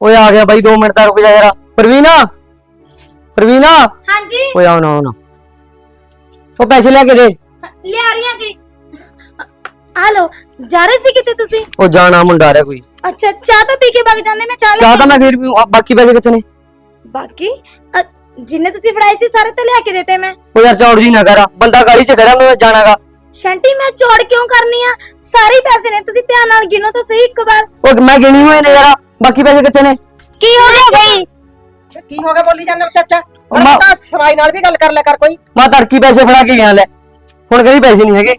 ਓਏ ਆ ਗਿਆ ਬਾਈ 2 ਮਿੰਟ ਦਾ ਰੁਕ ਜਾ ਜਰਾ ਪ੍ਰਵੀਨਾ ਪ੍ਰਵੀਨਾ। ਹਾਂਜੀ। ਓਏ ਆਉ ਨਾ ਆਉ ਨਾ। ਉਹ ਪੈਸੇ ਲੈ ਕੇ ਦੇ। ਲਿਆ ਰਹੀਆਂ ਜੀ। ਹਲੋ ਜਾ ਰਹੇ ਸੀ ਕਿਤੇ ਤੁਸੀਂ? ਉਹ ਜਾਣਾ ਮੁੰਡਾ ਰਿਹਾ ਕੋਈ। ਅੱਛਾ ਚਾਹ ਤਾਂ ਪੀ ਕੇ ਵਗ ਜਾਂਦੇ ਮੈਂ ਚਾਹ ਲੈ ਚਾਹ ਤਾਂ ਮੈਂ ਫੇਰ ਵੀ ਬਾਕੀ ਪੈਸੇ ਕਿੱਥੇ ਨੇ? ਬਾਕੀ ਅ, ਜਿੰਨੇ ਤੁਸੀਂ ਫੜਾਏ ਸੀ ਸਾਰੇ ਤਾਂ ਲਿਆ ਕੇ ਦਿੱਤੇ ਮੈਂ। ਉਹ ਯਾਰ ਚੌੜ ਜੀ ਨਾ ਕਰ। ਬੰਦਾ ਗਾੜੀ 'ਚ ਖੜਾ ਮੈਂ ਜਾਣਾਗਾ। ਸ਼ੰਟੀ ਮੈਂ ਚੋੜ ਕਿਉਂ ਕਰਨੀ ਆ? ਸਾਰੇ ਪੈਸੇ ਨੇ ਤੁਸੀਂ ਧਿਆਨ ਨਾਲ ਗਿਣੋ ਤਾਂ ਸਹੀ ਇੱਕ ਵਾਰ। ਉਹ ਮੈਂ ਗਿਣੀ ਹੋਏ ਨੇ ਯਾਰ। ਬਾਕੀ ਪੈਸੇ ਕਿੱਥੇ ਨੇ? ਕੀ ਹੋ ਗਿਆ ਬਈ? ਤੇ ਕੀ ਹੋ ਗਿਆ ਬੋਲੀ ਜਾਂਦਾ ਚਾਚਾ? ਮਾਂ- ਮੈਂ ਸਵਾਈ ਨਾਲ ਵੀ ਗੱਲ ਕਰ ਲਿਆ ਕਰ ਕੋਈ। ਮੈਂ ਤੜਕੀ ਪੈਸੇ ਫੜਾ ਕੇ ਗਿਆ ਲੈ। ਹੁਣ ਕਹਿੰਦੀ ਪੈਸੇ ਨਹੀਂ ਹੈਗੇ।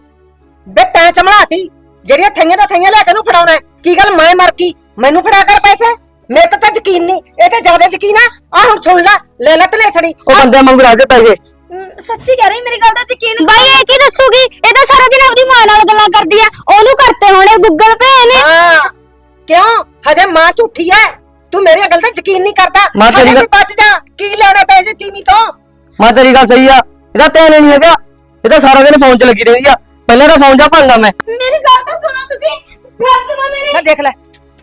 ਬੇ ਤੈਂ ਚਮੜਾਤੀ ਜਿਹੜੀਆਂ ਥਈਆਂ ਦਾ ਥਈਆਂ ਲੈ ਕੇ ਨੂੰ ਫੜਾਉਣਾ ਹੈ। ਕੀ ਗੱਲ ਮੈਂ ਮਰ ਗਈ? ਮੈਨੂੰ ਫੜਾ ਕਰ ਪੈਸੇ? ਮੇਰੇ ਤੇ ਤਾਂ ਯਕੀਨ ਨਹੀਂ। ਇਹ ਤੇ ਜ਼ਿਆਦਾ ਯਕੀਨ ਆ। ਆ ਹੁਣ ਸੁਣ ਲੈ ਲੈ ਲੈ ਤੇ ਛੜੀ ਉਹ ਬੰਦੇ ਮੰਗ ਰਾਜੇ ਪੈਸੇ। ਸੱਚੀ ਕਹਿ ਰਹੀ ਮੇਰੀ ਗੱਲ ਦਾ ਯਕੀਨ ਬਾਈ ਇਹ ਕੀ ਦੱਸੂਗੀ? ਇਹ ਤਾਂ ਸਾਰਾ ਦਿਨ ਆਪਦੀ ਮਾਂ ਨਾਲ ਗੱਲਾਂ ਕਰਦੀ ਆ। ਉਹਨੂੰ ਕਰਤੇ ਹੋਣੇ ਗੂਗਲ ਪੇ ਨੇ। ਹਾਂ। ਕਿਉਂ? ਹਜੇ ਮਾਂ ਝੂਠੀ ਐ। ਤੂੰ ਮੇਰੀ ਗੱਲ ਤੇ ਯਕੀਨ ਨਹੀਂ ਕਰਦਾ। ਮਾਂ ਤੇਰੀ ਹਜੇ ਗੱਲ- ਬਚ ਜਾ। ਕੀ ਲੈਣਾ ਪੈਸੇ ਤੀਵੀਂ ਤੋਂ? ਮੈਂ ਤੇਰੀ ਗੱਲ ਸਹੀ ਆ। ਇਹਦਾ ਧਿਆਨ ਹੀ ਨਹੀਂ ਹੈਗਾ। ਇਹ ਤਾਂ ਸਾਰਾ ਦਿਨ ਫੋਨ 'ਚ ਲੱਗੀ ਰਹਿੰਦੀ ਆ। ਪਹਿਲਾਂ ਤਾਂ ਫੋਨ ਜਾ ਭੰਦਾ ਮੈਂ। ਮੇਰੀ ਗੱਲ ਤਾਂ ਸੁਣੋ ਤੁਸੀਂ। ਗੱਲ ਸੁਣੋ ਮੇਰੀ। ਲੈ ਦੇਖ ਲੈ।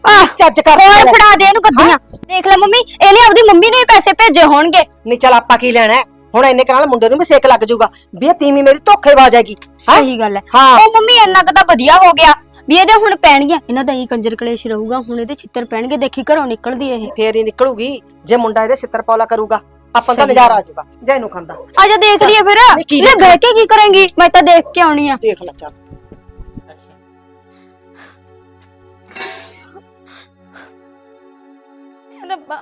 ਆ। ਚੱਜ ਕਰ ਹੋਰ। ਫੜਾ ਦੇ ਇਹਨੂੰ ਗੱਡੀਆਂ ਦੇਖ ਲੈ ਮੰਮੀ ਇਹਨੇ ਆਪਦੀ ਮੰਮੀ ਨੂੰ ਹੀ ਪੈਸੇ ਭੇਜੇ ਹੋਣਗੇ। ਨਹੀਂ ਚਲ ਆਪਾਂ ਕੀ ਲੈਣਾ ਹੈ? ਹੁਣ ਇੰਨੇ ਕੁ ਨਾਲ ਮੁੰਡੇ ਨੂੰ ਵੀ ਸੇਕ ਲੱਗ ਜਾਊਗਾ। ਵੀ ਇਹ ਤੀਵੀਂ ਮੇਰੀ ਧੋਖੇਬਾਜ਼ ਹੈਗੀ। ਹੈਂ? ਸਹੀ ਗੱਲ ਹੈ ਹਾਂ। ਉਹ ਮੰਮੀ ਇੰਨਾ ਕੁ ਤਾਂ ਵਧੀਆ ਹੋ ਗਿਆ। ਵੀ ਇਹਦੇ ਹੁਣ ਪੈਣਗੀਆਂ। ਇਹਨਾਂ ਦਾ ਹੀ ਕੰਜਰ ਕਲੇਸ਼ ਰਹੂਗਾ। ਹੁਣ ਇਹਦੇ ਛਿੱਤਰ ਪੈਣਗੇ। ਦੇਖੀ ਘਰੋਂ ਨਿਕਲਦੀ ਇਹ। ਫੇਰ ਹੀ ਨਿਕਲੂਗੀ। ਜੇ ਮੁੰਡਾ ਇਹਦੇ ਛਿੱਤਰ ਪੌਲਾ ਕਰੂਗਾ ਆਪਾਂ ਤਾਂ ਨਜ਼ਾਰਾ ਆ ਜਾਊਗਾ। ਜੈ ਇਹਨੂੰ ਖਾਂਦਾ। ਆਜਾ ਦੇਖ ਲਈਏ ਫਿਰ। ਨਹੀਂ, ਕੀ ਲੈ ਬਹਿ ਕੇ ਕੀ ਕਰਾਂਗੀ? ਮੈਂ ਤਾਂ ਦੇਖ ਕੇ ਆਉਣੀ ਆ। ਦੇਖ ਲੈ ਚੱਲ। ਰੱਬਾ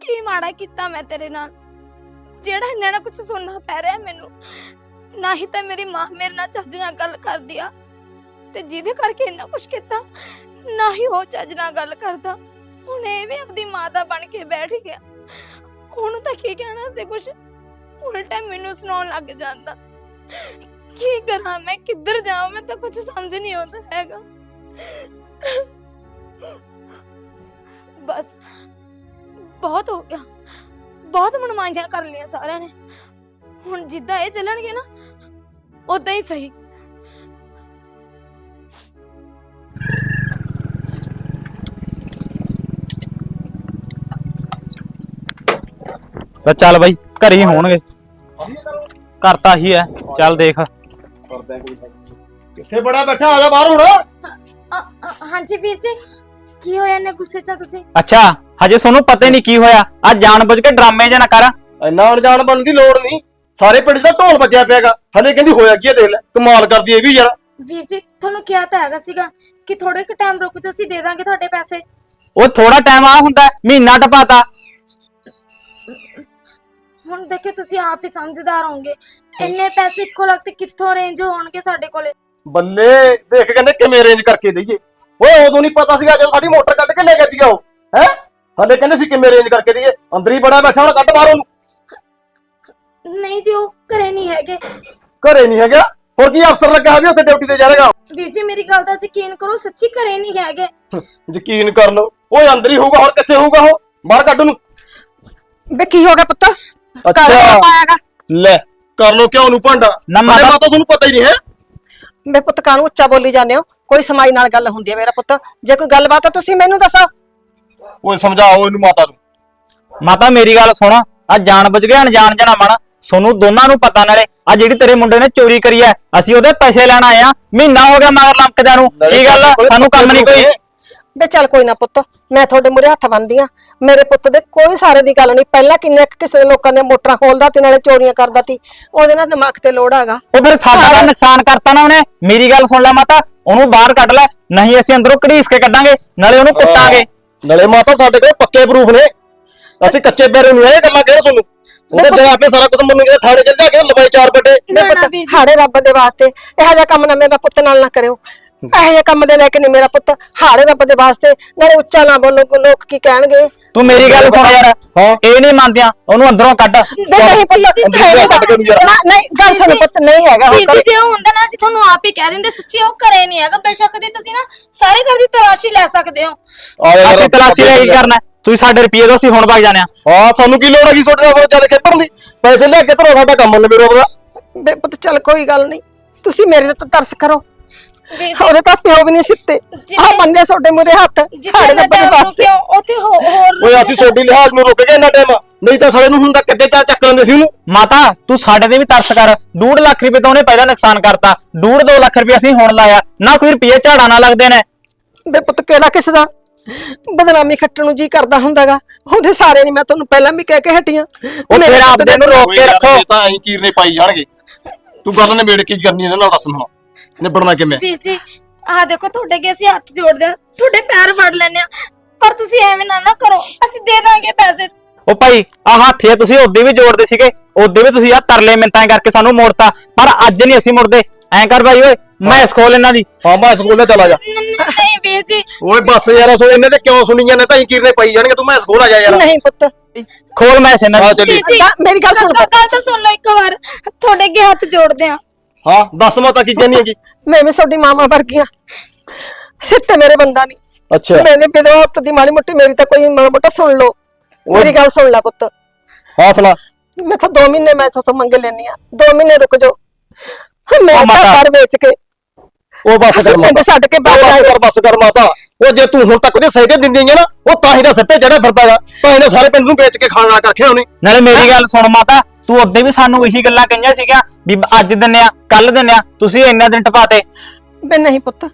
ਕੀ ਮਾੜਾ ਕੀਤਾ ਮੈਂ ਤੇਰੇ ਨਾਲ? ਜਿਹੜਾ ਇਹਨਾਂ ਨਾਲ ਕੁਝ ਸੁਣਨਾ ਪੈ ਰਿਹਾ ਮੈਨੂੰ ਨਾ ਹੀ ਤਾਂ ਮੇਰੀ ਮਾਂ ਮੇਰੇ ਨਾਲ ਚੱਜ ਨਾਲ ਗੱਲ ਕਰਦੀ ਆ। ਤੇ ਜਿਹਦੇ ਕਰਕੇ ਇੰਨਾ ਕੁਝ ਕੀਤਾ, ਨਾ ਹੀ ਉਹ ਚੱਜ ਨਾਲ ਗੱਲ ਕਰਦਾ। ਹੁਣ ਇਹ ਵੀ ਆਪਣੀ ਮਾਂ ਬਣ ਕੇ ਬੈਠ ਗਿਆ। ਉਹਨੂੰ ਤਾਂ ਕੀ ਕਹਿਣਾ ਸੀ ਕੁਝ ਉਲਟਾ ਮੈਨੂੰ ਸੁਣਾਉਣ ਲੱਗ ਜਾਂਦਾ। ਕੀ ਕਰਾਂ ਮੈਂ? ਕਿੱਧਰ ਜਾਵਾਂ? ਮੈਂ ਤਾਂ ਕੁਝ ਸਮਝ ਨਹੀਂ ਆਉਂਦਾ ਹੈਗਾ। ਬਸ, ਬਹੁਤ ਹੋ ਗਿਆ। ਬਹੁਤ ਮਨਮਾਈਆਂ ਕਰ ਲਈਆਂ ਸਾਰਿਆਂ ਨੇ। ਹੁਣ ਜਿੱਦਾਂ ਇਹ ਚੱਲਣਗੇ ਨਾ ਉਦਾਂ ਹੀ ਸਹੀ। ਲੈ ਚੱਲ ਬਾਈ ਘਰੇ ਹੀ ਹੋਣਗੇ। ਘਰ ਤਾਂ ਹੀ ਹੈ ਚੱਲ ਦੇਖ। ਕਿੱਥੇ ਬੜਾ ਬੈਠਾ ਆ ਜਾ ਬਾਹਰ ਹੁਣ। ਅ- ਅ- ਹਾਂਜੀ ਵੀਰ ਜੀ ਕੀ ਹੋਇਆ ਨੇ ਗੁੱਸੇ ਚ ਤੁਸੀਂ? ਅੱਛਾ ਹਜੇ ਤੁਹਾਨੂੰ ਪਤਾ ਹੀ ਨਹੀਂ ਕੀ ਹੋਇਆ। ਆ ਜਾਣ ਬੁੱਝ ਕੇ ਡਰਾਮੇ ਜੇ ਨਾ ਕਰ। ਇੰਨਾ ਅਣਜਾਣ ਬਣਨ ਦੀ ਲੋੜ ਨਹੀਂ। ਸਾਰੇ ਪਿੰਡ ਦਾ ਢੋਲ ਵੱਜਿਆ ਪਿਆਗਾ। ਹਲੇ ਕਹਿੰਦੀ ਹੋਇਆ ਕੀ ਆ ਦੇਖ ਲੈ ਕਮਾਲ ਕਰਦੀ ਇਹ ਵੀ ਯਾਰ। ਵੀਰ ਜੀ ਤੁਹਾਨੂੰ ਕਿਹਾ ਤਾਂ ਹੈਗਾ ਸੀਗਾ ਕਿ ਥੋੜੇ ਕੁ ਟਾਈਮ ਰੁਕ ਜਾਓ ਅਸੀਂ ਦੇ ਦਾਂਗੇ ਤੁਹਾਡੇ ਪੈਸੇ। ਉਹ ਥੋੜਾ ਟਾਈਮ ਆ ਹੁੰਦਾ ਹੈ, ਮਹੀਨਾ ਟਪਾਤਾ। ਹੁਣ ਦੇਖਿਓ ਤੁਸੀਂ ਆਪ ਹੀ ਸਮਝਦਾਰ ਹੋਵੋਗੇ। ਇੰਨੇ ਪੈਸੇ ਇੱਕੋ ਲਗਤ ਕਿੱਥੋਂ ਅਰੇਂਜ ਹੋਣਗੇ ਸਾਡੇ ਕੋਲੇ? ਬੱਲੇ ਦੇਖ ਕਹਿੰਦੇ ਕਿਵੇਂ ਅਰੇਂਜ ਕਰਕੇ ਦਈਏ। ਓਏ ਉਦੋਂ ਨਹੀਂ ਪਤਾ ਸੀਗਾ ਜਦੋਂ ਸਾਡੀ ਮੋਟਰ ਕੱਢ ਕੇ ਲੈ ਗਈ ਉਹ। ਹੈ? ਹਲੇ ਕਹਿੰਦੇ ਸੀ ਕਿਵੇਂ ਅਰੇਂਜ ਕਰਕੇ ਦਈਏ। ਅੰਦਰ ਹੀ ਬੜਾ ਬੈਠਾ ਹੁਣ ਕੱਢ ਬਾਹਰ ਉਹਨੂੰ। ਨਹੀਂ ਜੀ ਉਹ ਘਰੇ ਨਹੀਂ ਹੈਗੇ। ਘਰੇ ਨਹੀਂ ਹੈਗਾ? ਹੋਰ ਕੀ ਅਫਸਰ ਲੱਗਾ ਵੀ ਉੱਥੇ ਡਿਊਟੀ ਤੇ ਜਾਏਗਾ ਵੀਰ ਜੀ ਮੇਰੀ ਗੱਲ ਦਾ ਯਕੀਨ ਕਰੋ ਸੱਚੀ ਘਰੇ ਨਹੀਂ ਹੈਗੇ। ਯਕੀਨ ਕਰ ਲਓ। ਓਏ ਅੰਦਰ ਹੀ ਹੋਊਗਾ ਹੋਰ ਕਿੱਥੇ ਹੋਊਗਾ ਉਹ? ਬਾਹਰ ਕੱਢ ਉਹਨੂੰ। ਬੇ ਕੀ ਹੋ ਗਿਆ ਪੁੱਤ? ਘਰ ਅੱਛਾ ਪਾਇਆਗਾ ਲੈ ਕਰ ਲੋ ਕਿਉਂ ਨੂੰ ਭਾਂਡਾ? ਨਾ ਹਲੇ ਮਾਤਾ- ਮਾਤਾ ਤੁਹਾਨੂੰ ਪਤਾ ਹੀ ਨਹੀਂ ਹੈ। ਬੇ ਪੁੱਤ ਕਾਹਨੂੰ ਉੱਚਾ ਬੋਲੀ ਜਾਂਦੇ ਹੋ? ਕੋਈ ਸਮਾਈ ਨਾਲ ਗੱਲ ਹੁੰਦੀ ਹੈ ਮੇਰਾ ਪੁੱਤ। ਜੇ ਕੋਈ ਗੱਲਬਾਤ ਆ ਤੁਸੀਂ ਮੈਨੂੰ ਦੱਸੋ। ਓਏ ਸਮਝਾਓ ਇਹਨੂੰ ਮਾਤਾ ਨੂੰ। ਮਾਤਾ ਮੇਰੀ ਗੱਲ ਸੁਣ। ਆ ਜਾਣ ਬੁੱਝ ਕੇ ਅਣਜਾਣ ਜਣਾ ਮਨ ਸੋਨੂੰ ਦੋਨਾਂ ਨੂੰ ਪਤਾ ਨਾਲੇ। ਆ ਜਿਹੜੀ ਤੇਰੇ ਮੁੰਡੇ ਨੇ ਚੋਰੀ ਕਰੀ ਐ ਅਸੀਂ ਉਹਦੇ ਪੈਸੇ ਲੈਣ ਆਏ ਆ ਮਹੀਨਾ ਹੋ ਗਿਆ ਮਗਰ ਲੰਕਦਿਆਂ ਨੂੰ। ਕੀ ਗੱਲ ਆ? ਸਾਨੂੰ ਕੰਮ ਨਹੀਂ ਕੋਈ। ਬੇ ਚੱਲ ਕੋਈ ਨਾ ਪੁੱਤ ਮੈਂ ਤੁਹਾਡੇ ਮੂਹਰੇ ਹੱਥ ਬੰਨਦੀ ਆ ਮੇਰੇ ਪੁੱਤ ਦੇ ਕੋਈ ਸਾਰੇ ਦੀ ਗੱਲ ਨਹੀਂ। ਪਹਿਲਾਂ ਕਿੰਨੇ ਕੁ ਕਿਸੇ ਦੇ ਲੋਕਾਂ ਦੇ ਮੋਟਰਾਂ ਖੋਲਦਾ ਤੇ ਨਾਲੇ ਚੋਰੀਆਂ ਕਰਦਾ ਸੀ ਉਹਦੇ ਨਾਲ ਦਿਮਾਗ ਤੇ ਲੋੜ ਹੈਗਾ। ਉਹ ਫਿਰ ਸਾਡਾ ਤਾਂ ਨੁਕਸਾਨ ਕਰਤਾ ਨਾ ਉਹਨੇ। ਮੇਰੀ ਗੱਲ ਸੁਣ ਲੈ ਮਾਤਾ ਉਹਨੂੰ ਬਾਹਰ ਕੱਢ ਲੈ। ਨਹੀਂ ਅਸੀਂ ਅੰਦਰੋਂ ਘੜੀਸ ਕੇ ਕੱਢਾਂਗੇ ਨਾਲੇ ਉਹਨੂੰ ਕੁੱਟਾਂਗੇ। ਨਾਲੇ ਮਾਤਾ ਸਾਡੇ ਕੋਲ ਪੱਕੇ ਪ੍ਰੂਫ ਨੇ। ਅਸੀਂ ਕੱਚੇ ਪੈਰੇ ਨਹੀਂ ਆਏ ਗੱਲਾਂ ਕਹਿ ਤੁਹਾਨੂੰ ਉਹਦੇ ਦੇ ਆਪੇ ਸਾਰਾ ਕੁਝ ਮੰਨੂ ਕਿਤੇ ਥਾਣੇ ਚੱਲ ਜਾ ਕੇ ਲਵਾਈ ਚਾਰ ਨਾ ਮੇਰੇ ਨਾ ਪੁੱਤ। ਜੀ। ਹਾੜੇ ਰੱਬ ਦੇ ਵਾਸਤੇ। ਇਹੋ ਜਿਹਾ ਕੰਮ ਨਾ ਮੇਰਾ ਪੁੱਤ ਨਾਲ ਨਾ ਕਰਿਓ। ਇਹੋ ਜਿਹੇ ਕੰਮ ਦੇ ਲੈ ਕੇ ਨਹੀਂ ਮੇਰਾ ਪੁੱਤ ਹਾੜੇ ਰੱਬ ਦੇ ਵਾਸਤੇ ਨਾਲੇ ਉੱਚਾ ਨਾ ਬੋਲੋ ਲੋਕ ਕੀ ਕਹਿਣਗੇ? ਤੂੰ ਮੇਰੀ ਗੱਲ ਸੁਣ ਯਾਰ। ਇਹ ਨਹੀਂ ਮੰਨਦਿਆਂ ਉਹਨੂੰ ਅੰਦਰੋਂ ਕੱਢ। ਨਹੀਂ ਪੁੱਤ ਕੱਢ ਕੇ ਨੂੰ ਨਹੀਂ ਗੱਲ ਸੁਣ ਪੁੱਤ ਨਹੀਂ ਹੈਗਾ ਵੀਰ ਹੁਣ ਜੀ ਉਹ ਹੁੰਦਾ ਨਾ ਅਸੀਂ ਤੁਹਾਨੂੰ ਆਪ ਹੀ ਕਹਿ ਦਿੰਦੇ ਸੱਚੀ ਉਹ ਘਰੇ ਨਹੀਂ ਹੈਗਾ ਬੇਸ਼ੱਕ ਦੀ ਤੁਸੀਂ ਨਾ ਸਾਰੇ ਘਰ ਦੀ ਤਲਾਸ਼ੀ ਲੈ ਸਕਦੇ ਹੋ। ਅਸੀਂ ਤਲਾਸ਼ੀ ਲੈ ਕੀ ਕਰਨਾ ਤੁਸੀਂ ਸਾਡੇ ਰੁਪਏ ਦੋ ਅਸੀਂ ਹੁਣ ਵਗ ਜਾਣੇ ਆ ਹਾਂ ਸਾਨੂੰ ਕੀ ਲੋੜ ਹੈਗੀ ਤੁਹਾਡੇ ਨਾਲ ਚੱਲ ਕੇ ਭਰਨ ਦੀ ਪੈਸੇ ਲੈ ਕੇ ਧਰੋ ਸਾਡਾ ਕੰਮ ਨਿਬੇੜੋ ਉਹਦਾ ਬੇ ਪੁੱਤ ਚੱਲ ਕੋਈ ਗੱਲ ਨਹੀਂ। ਤੁਸੀਂ ਮੇਰੇ ਤੇ ਤਰਸ ਕਰੋ। ਉਹਦੇ ਤਾਂ ਪਿਓ ਵੀ ਨਹੀਂ ਸਿੱਤੇ। ਆ ਬੰਦੇ ਤੁਹਾਡੇ ਮੂਰੇ ਹੱਥ ਸਾਡੇ ਰੱਬ ਦੇ ਵਾਸਤੇ। ਕਿਉਂ ਉੱਥੇ ਹੋ- ਹੋਰ ਓਏ ਅਸੀਂ ਤੁਹਾਡੀ ਲਿਹਾਜ਼ ਨੂੰ ਰੁਕ ਗਏ ਇੰਨਾ ਟਾਈਮ ਨਹੀਂ ਤਾਂ ਸਾਲੇ ਨੂੰ ਹੁੰਦਾ ਕਿੱਦੇ ਤਾਂ ਚੱਕ ਲੈਂਦੇ ਸੀ ਉਹਨੂੰ? ਮਾਤਾ ਤੂੰ ਸਾਡੇ ਤੇ ਵੀ ਤਰਸ ਕਰ। 2 ਲੱਖ ਰੁਪਏ ਤਾਂ ਉਹਨੇ ਪਹਿਲਾਂ ਨੁਕਸਾਨ ਕਰਤਾ। 2.5 ਲੱਖ ਰੁਪਏ ਅਸੀਂ ਹੁਣ ਲਾਇਆ। ਨਾ ਕੋਈ ਰੁਪਏ ਝਾੜਾ ਨਾ ਲੱਗਦੇ ਨੇ। ਬੇ ਪੁੱਤ ਕਿਹੜਾ ਕਿਸ ਦਾ? ਬਦਨਾਮੀ ਖੱਟਣ ਨੂੰ ਜੀ ਕਰਦਾ ਹੁੰਦਾਗਾ। ਉਹਦੇ ਸਾਰੇ ਨਹੀਂ ਮੈਂ ਤੁਹਾਨੂੰ ਪਹਿਲਾਂ ਵੀ ਕਹਿ ਕੇ ਹਟੀਆਂ। ਉਹ ਮੇਰੇ ਫਿਰ ਆਪਦੇ ਨੂੰ ਰੋਕ ਕੇ ਰੱਖੋ। ਤਾਂ ਐਂ ਕੀਰਨੇ ਪਾਈ ਜਾਣਗੇ। ਤੂੰ ਗੱਲ ਨਿਬੇੜ ਕੀ ਕਰਨੀ ਇਹਨਾਂ ਨਾਲ ਦੱਸ ਨਿਬੜਨਾ ਕਿਵੇਂ? ਵੀਰ ਜੀ ਆਹ ਦੇਖੋ ਤੁਹਾਡੇ ਅੱਗੇ ਅਸੀਂ ਹੱਥ ਜੋੜਦੇ ਆ ਤੁਹਾਡੇ ਪੈਰ ਫੜ ਲੈਨੇ ਆ ਪਰ ਤੁਸੀਂ ਐਵੇਂ ਨਾ ਨਾ ਕਰੋ ਅਸੀਂ ਦੇ ਦਾਂਗੇ ਪੈਸੇ। ਉਹ ਭਾਈ ਆ ਹੱਥ ਇਹ ਤੁਸੀਂ ਉਹਦੇ ਵੀ ਜੋੜਦੇ ਸੀਗੇ ਉਹਦੇ ਵੀ ਤੁਸੀਂ ਆ ਤਰਲੇ ਮਿੰਤਾਂ ਕਰਕੇ ਸਾਨੂੰ ਮੋੜਤਾ ਪਰ ਅੱਜ ਨਹੀਂ ਅਸੀਂ ਮੁੜਦੇ। ਐਂ ਕਰ ਭਾਈ ਓਏ ਮੈਂ ਖੋਲ ਇਹਨਾਂ ਦੀ। ਹਾਂ ਮੈਂ ਸਕੂਲ ਤੇ ਚਲਾ ਜਾ। ਨ- ਨ- ਨਹੀਂ ਵੀਰ ਜੀ। ਓਏ ਬੱਸ ਯਾਰ ਸੋ ਇਹਨੇ ਤੇ ਕਿਉਂ ਸੁਣੀਆਂ ਨੇ? ਤਾਂ ਐਂ ਕੀਰਨੇ ਪਾਈ ਜਾਣਗੇ ਤੂੰ ਮੈਂ ਸਕੂਲ ਆ ਜਾ ਯਾਰ। ਨਹੀਂ ਪੁੱਤ। ਖੋਲ ਮੈਂ ਇਹਨਾਂ ਆ ਦੀ। ਚੱਲੀ ਵੀਰ ਜੀ ਅੱਗਾ, ਮੇਰੀ ਗੱਲ ਸੁਣ ਪੁੱਤ। ਗੱਲ ਤਾਂ ਸੁਣ ਲਓ ਇੱਕ ਵਾਰ। ਤੁਹਾਡੇ ਅੱਗੇ ਹੱਥ ਜੋੜਦੇ ਆ ਹਾਂ ਦੱਸ ਮਾਤਾ ਕੀ ਕਹਿੰਨੀ ਹੈਗੀ? ਮੈਂ ਵੀ ਤੁਹਾਡੀ ਮਾਮਾ ਵਰਗੀਆਂ। ਸਿਰ ਤੇ ਮੇਰੇ ਬੰਦਾ ਨਹੀਂ। ਅੱਛਾ। ਮੈਨੇ ਵਿਧਵਾ ਔਰਤ ਦੀ ਮਾੜੀ ਮੋਟੀ ਮੇਰੀ ਤਾਂ ਕੋਈ ਮਾੜਾ ਮੋਟਾ ਸੁਣ ਲਓ। ਮੇਰੀ ਗੱਲ ਸੁਣ ਲੈ ਪੁੱਤ। ਹੌਸਲਾ ਮੈਂ ਤਾਂ 2 ਮਹੀਨੇ ਮੈਂ ਤਾਂ ਮੰਗ ਲੈਣੀ ਆ 2 ਮਹੀਨੇ ਰੁਕ ਜਾਓ। ਮੈਂ ਉਹ ਤਾਂ ਮਾਤਾ। ਘਰ ਵੇਚ ਕੇ ਉਹ ਬੱਸ ਅਸੀਂ ਕਰ ਪਿੰਡ ਮਾਤਾ। ਛੱਡ ਕੇ ਉਹ ਬਾਹਰ ਬੱਸ ਆਏ ਕਰ ਬੱਸ ਕਰ ਮਾਤਾ। ਉਹ ਜੇ ਤੂੰ ਹੁਣ ਤੱਕ ਉਹਦੇ ਸਹਿਦੇ ਦਿੰਦੀ ਹੈ ਨਾ ਉਹ ਤਾਂ ਹੀ ਦਾ ਸੱਪੇ ਚੜਿਆ ਫਿਰਦਾਗਾ ਤਾਂ ਇਹਨੇ ਸਾਰੇ ਪਿੰਡ ਨੂੰ ਵੇਚ ਕੇ ਖਾਣ ਲਾ ਕੇ ਰੱਖਿਆ ਉਹਨੇ ਨਾਲੇ ਮੇਰੀ ਗੱਲ ਸੁਣ ਮਾਤਾ। ਤੂੰ ਉਹਦੇ ਵੀ ਸਾਨੂੰ ਇਹੀ ਗੱਲਾਂ ਕਹੀਆਂ ਸੀਗੀਆਂ ਵੀ ਅੱਜ ਦਿੰਨੇ ਆ ਕੱਲ ਦਿੰਨੇ ਆ ਤੁਸੀਂ ਇੰਨਾ ਦਿਨ ਟਪਾਤੇ। ਬੇ ਨਹੀਂ ਪੁੱਤ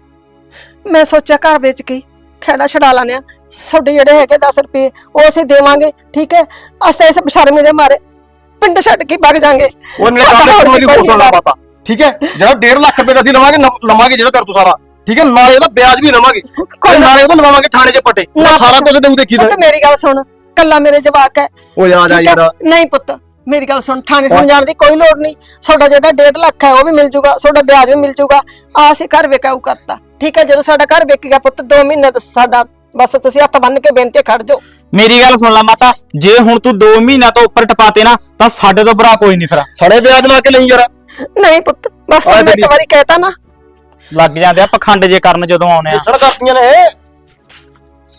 ਮੈਂ ਸੋਚਿਆ ਘਰ ਵੇਚ ਕੇ ਖੇੜਾ ਛਡਾ ਲਾਣਿਆ ਤੁਹਾਡੇ ਜਿਹੜੇ ਹੈਗੇ 10 ਰੁਪਏ ਉਹ ਅਸੀਂ ਦੇਵਾਂਗੇ ਠੀਕ ਹੈ? ਅਸਾਂ ਇਸ ਬਸ਼ਰਮੀ ਦੇ ਮਾਰੇ ਪਿੰਡ ਛੱਡ ਕੇ ਵਗ ਜਾਾਂਗੇ। ਉਹਨੇ ਕੰਮ ਇੱਕ ਮੇਰੀ ਕੋਲ ਸੁਣਨਾ ਮਾਤਾ ਠੀਕ ਹੈ? ਜਿਹੜਾ 1.5 ਲੱਖ ਰੁਪਏ ਦਾ ਅਸੀਂ ਲਵਾਂਗੇ ਲਵਾਂਗੇ ਜਿਹੜਾ ਕਰ ਤੂੰ ਸਾਰਾ ਠੀਕ ਹੈ? ਨਾਲੇ ਉਹਦਾ ਵਿਆਜ ਵੀ ਲਵਾਂਗੇ। ਕੋਈ। ਨਾਲੇ ਉਹਦਾ ਲਵਾਵਾਂਗੇ ਥਾਣੇ 'ਚ ਪੱਟੇ। ਉਹ ਸਾਰਾ ਪੁੱਤ। ਕੁਝ ਦੇਉ ਦੇਖੀ ਪੁੱਤ ਮੇਰੀ ਗੱਲ ਸੁਣ ਕੱਲਾ ਮੇਰੇ ਜਵਾਕ ਹੈ ਉਹ ਆ ਠੀਕ ਹੈ? ਯਾਰ। ਨਹੀਂ ਪੁੱਤ ਮੇਰੀ ਗੱਲ ਸੁਣ ਥਾਣੇ ਥਾਣੇ ਜਾਣ ਦੀ ਕੋਈ ਲੋੜ ਨਹੀਂ। ਤੁਹਾਡਾ ਜਿਹੜਾ 1.5 ਲੱਖ ਹੈ ਉਹ ਵੀ ਮਿਲ ਜੂਗਾ ਤੁਹਾਡਾ ਵਿਆਜ ਵੀ ਮਿਲ ਜੂਗਾ। ਆ ਅਸੀਂ ਘਰ ਵੇਕਾਊ ਕਰਤਾ। ਠੀਕ ਹੈ ਜਦੋਂ ਸਾਡਾ ਘਰ ਵੇਕੇਗਾ ਪੁੱਤ 2 ਮਹੀਨੇ ਦਾ ਸਾਡਾ ਬਸ ਤੁਸੀਂ ਹੱਥ ਬੰਨ ਕੇ ਬੇਨਤੀ ਖੜ ਜਾਓ। ਮੇਰੀ ਗੱਲ ਸੁਣ ਲੈ ਮਾਤਾ ਜੇ ਹੁਣ ਤੂੰ 2 ਮਹੀਨਿਆਂ ਤੋਂ ਉੱਪਰ ਟਪਾਤੇ ਨਾ ਤਾਂ ਸਾਡੇ ਤੋਂ ਬੁਰਾ ਕੋਈ ਨਹੀਂ ਫਿਰ ਸੜੇ ਵਿਆਜ ਲਾ ਕੇ ਲਈ ਯਾਰ। ਨਹੀਂ ਪੁੱਤ ਬਸ ਆ ਤੈਨੂੰ ਜਿਹੜੀ- ਇੱਕ ਵਾਰੀ ਕਹਿਤਾ ਨਾ। ਲੱਗ ਜਾਂਦੇ ਆ ਪਖੰਡ ਜੇ ਕਰਨ ਜਦੋਂ ਆਉਨੇ ਆ। ਛੜ ਕਰਤੀਆਂ ਨੇ। ਇਹ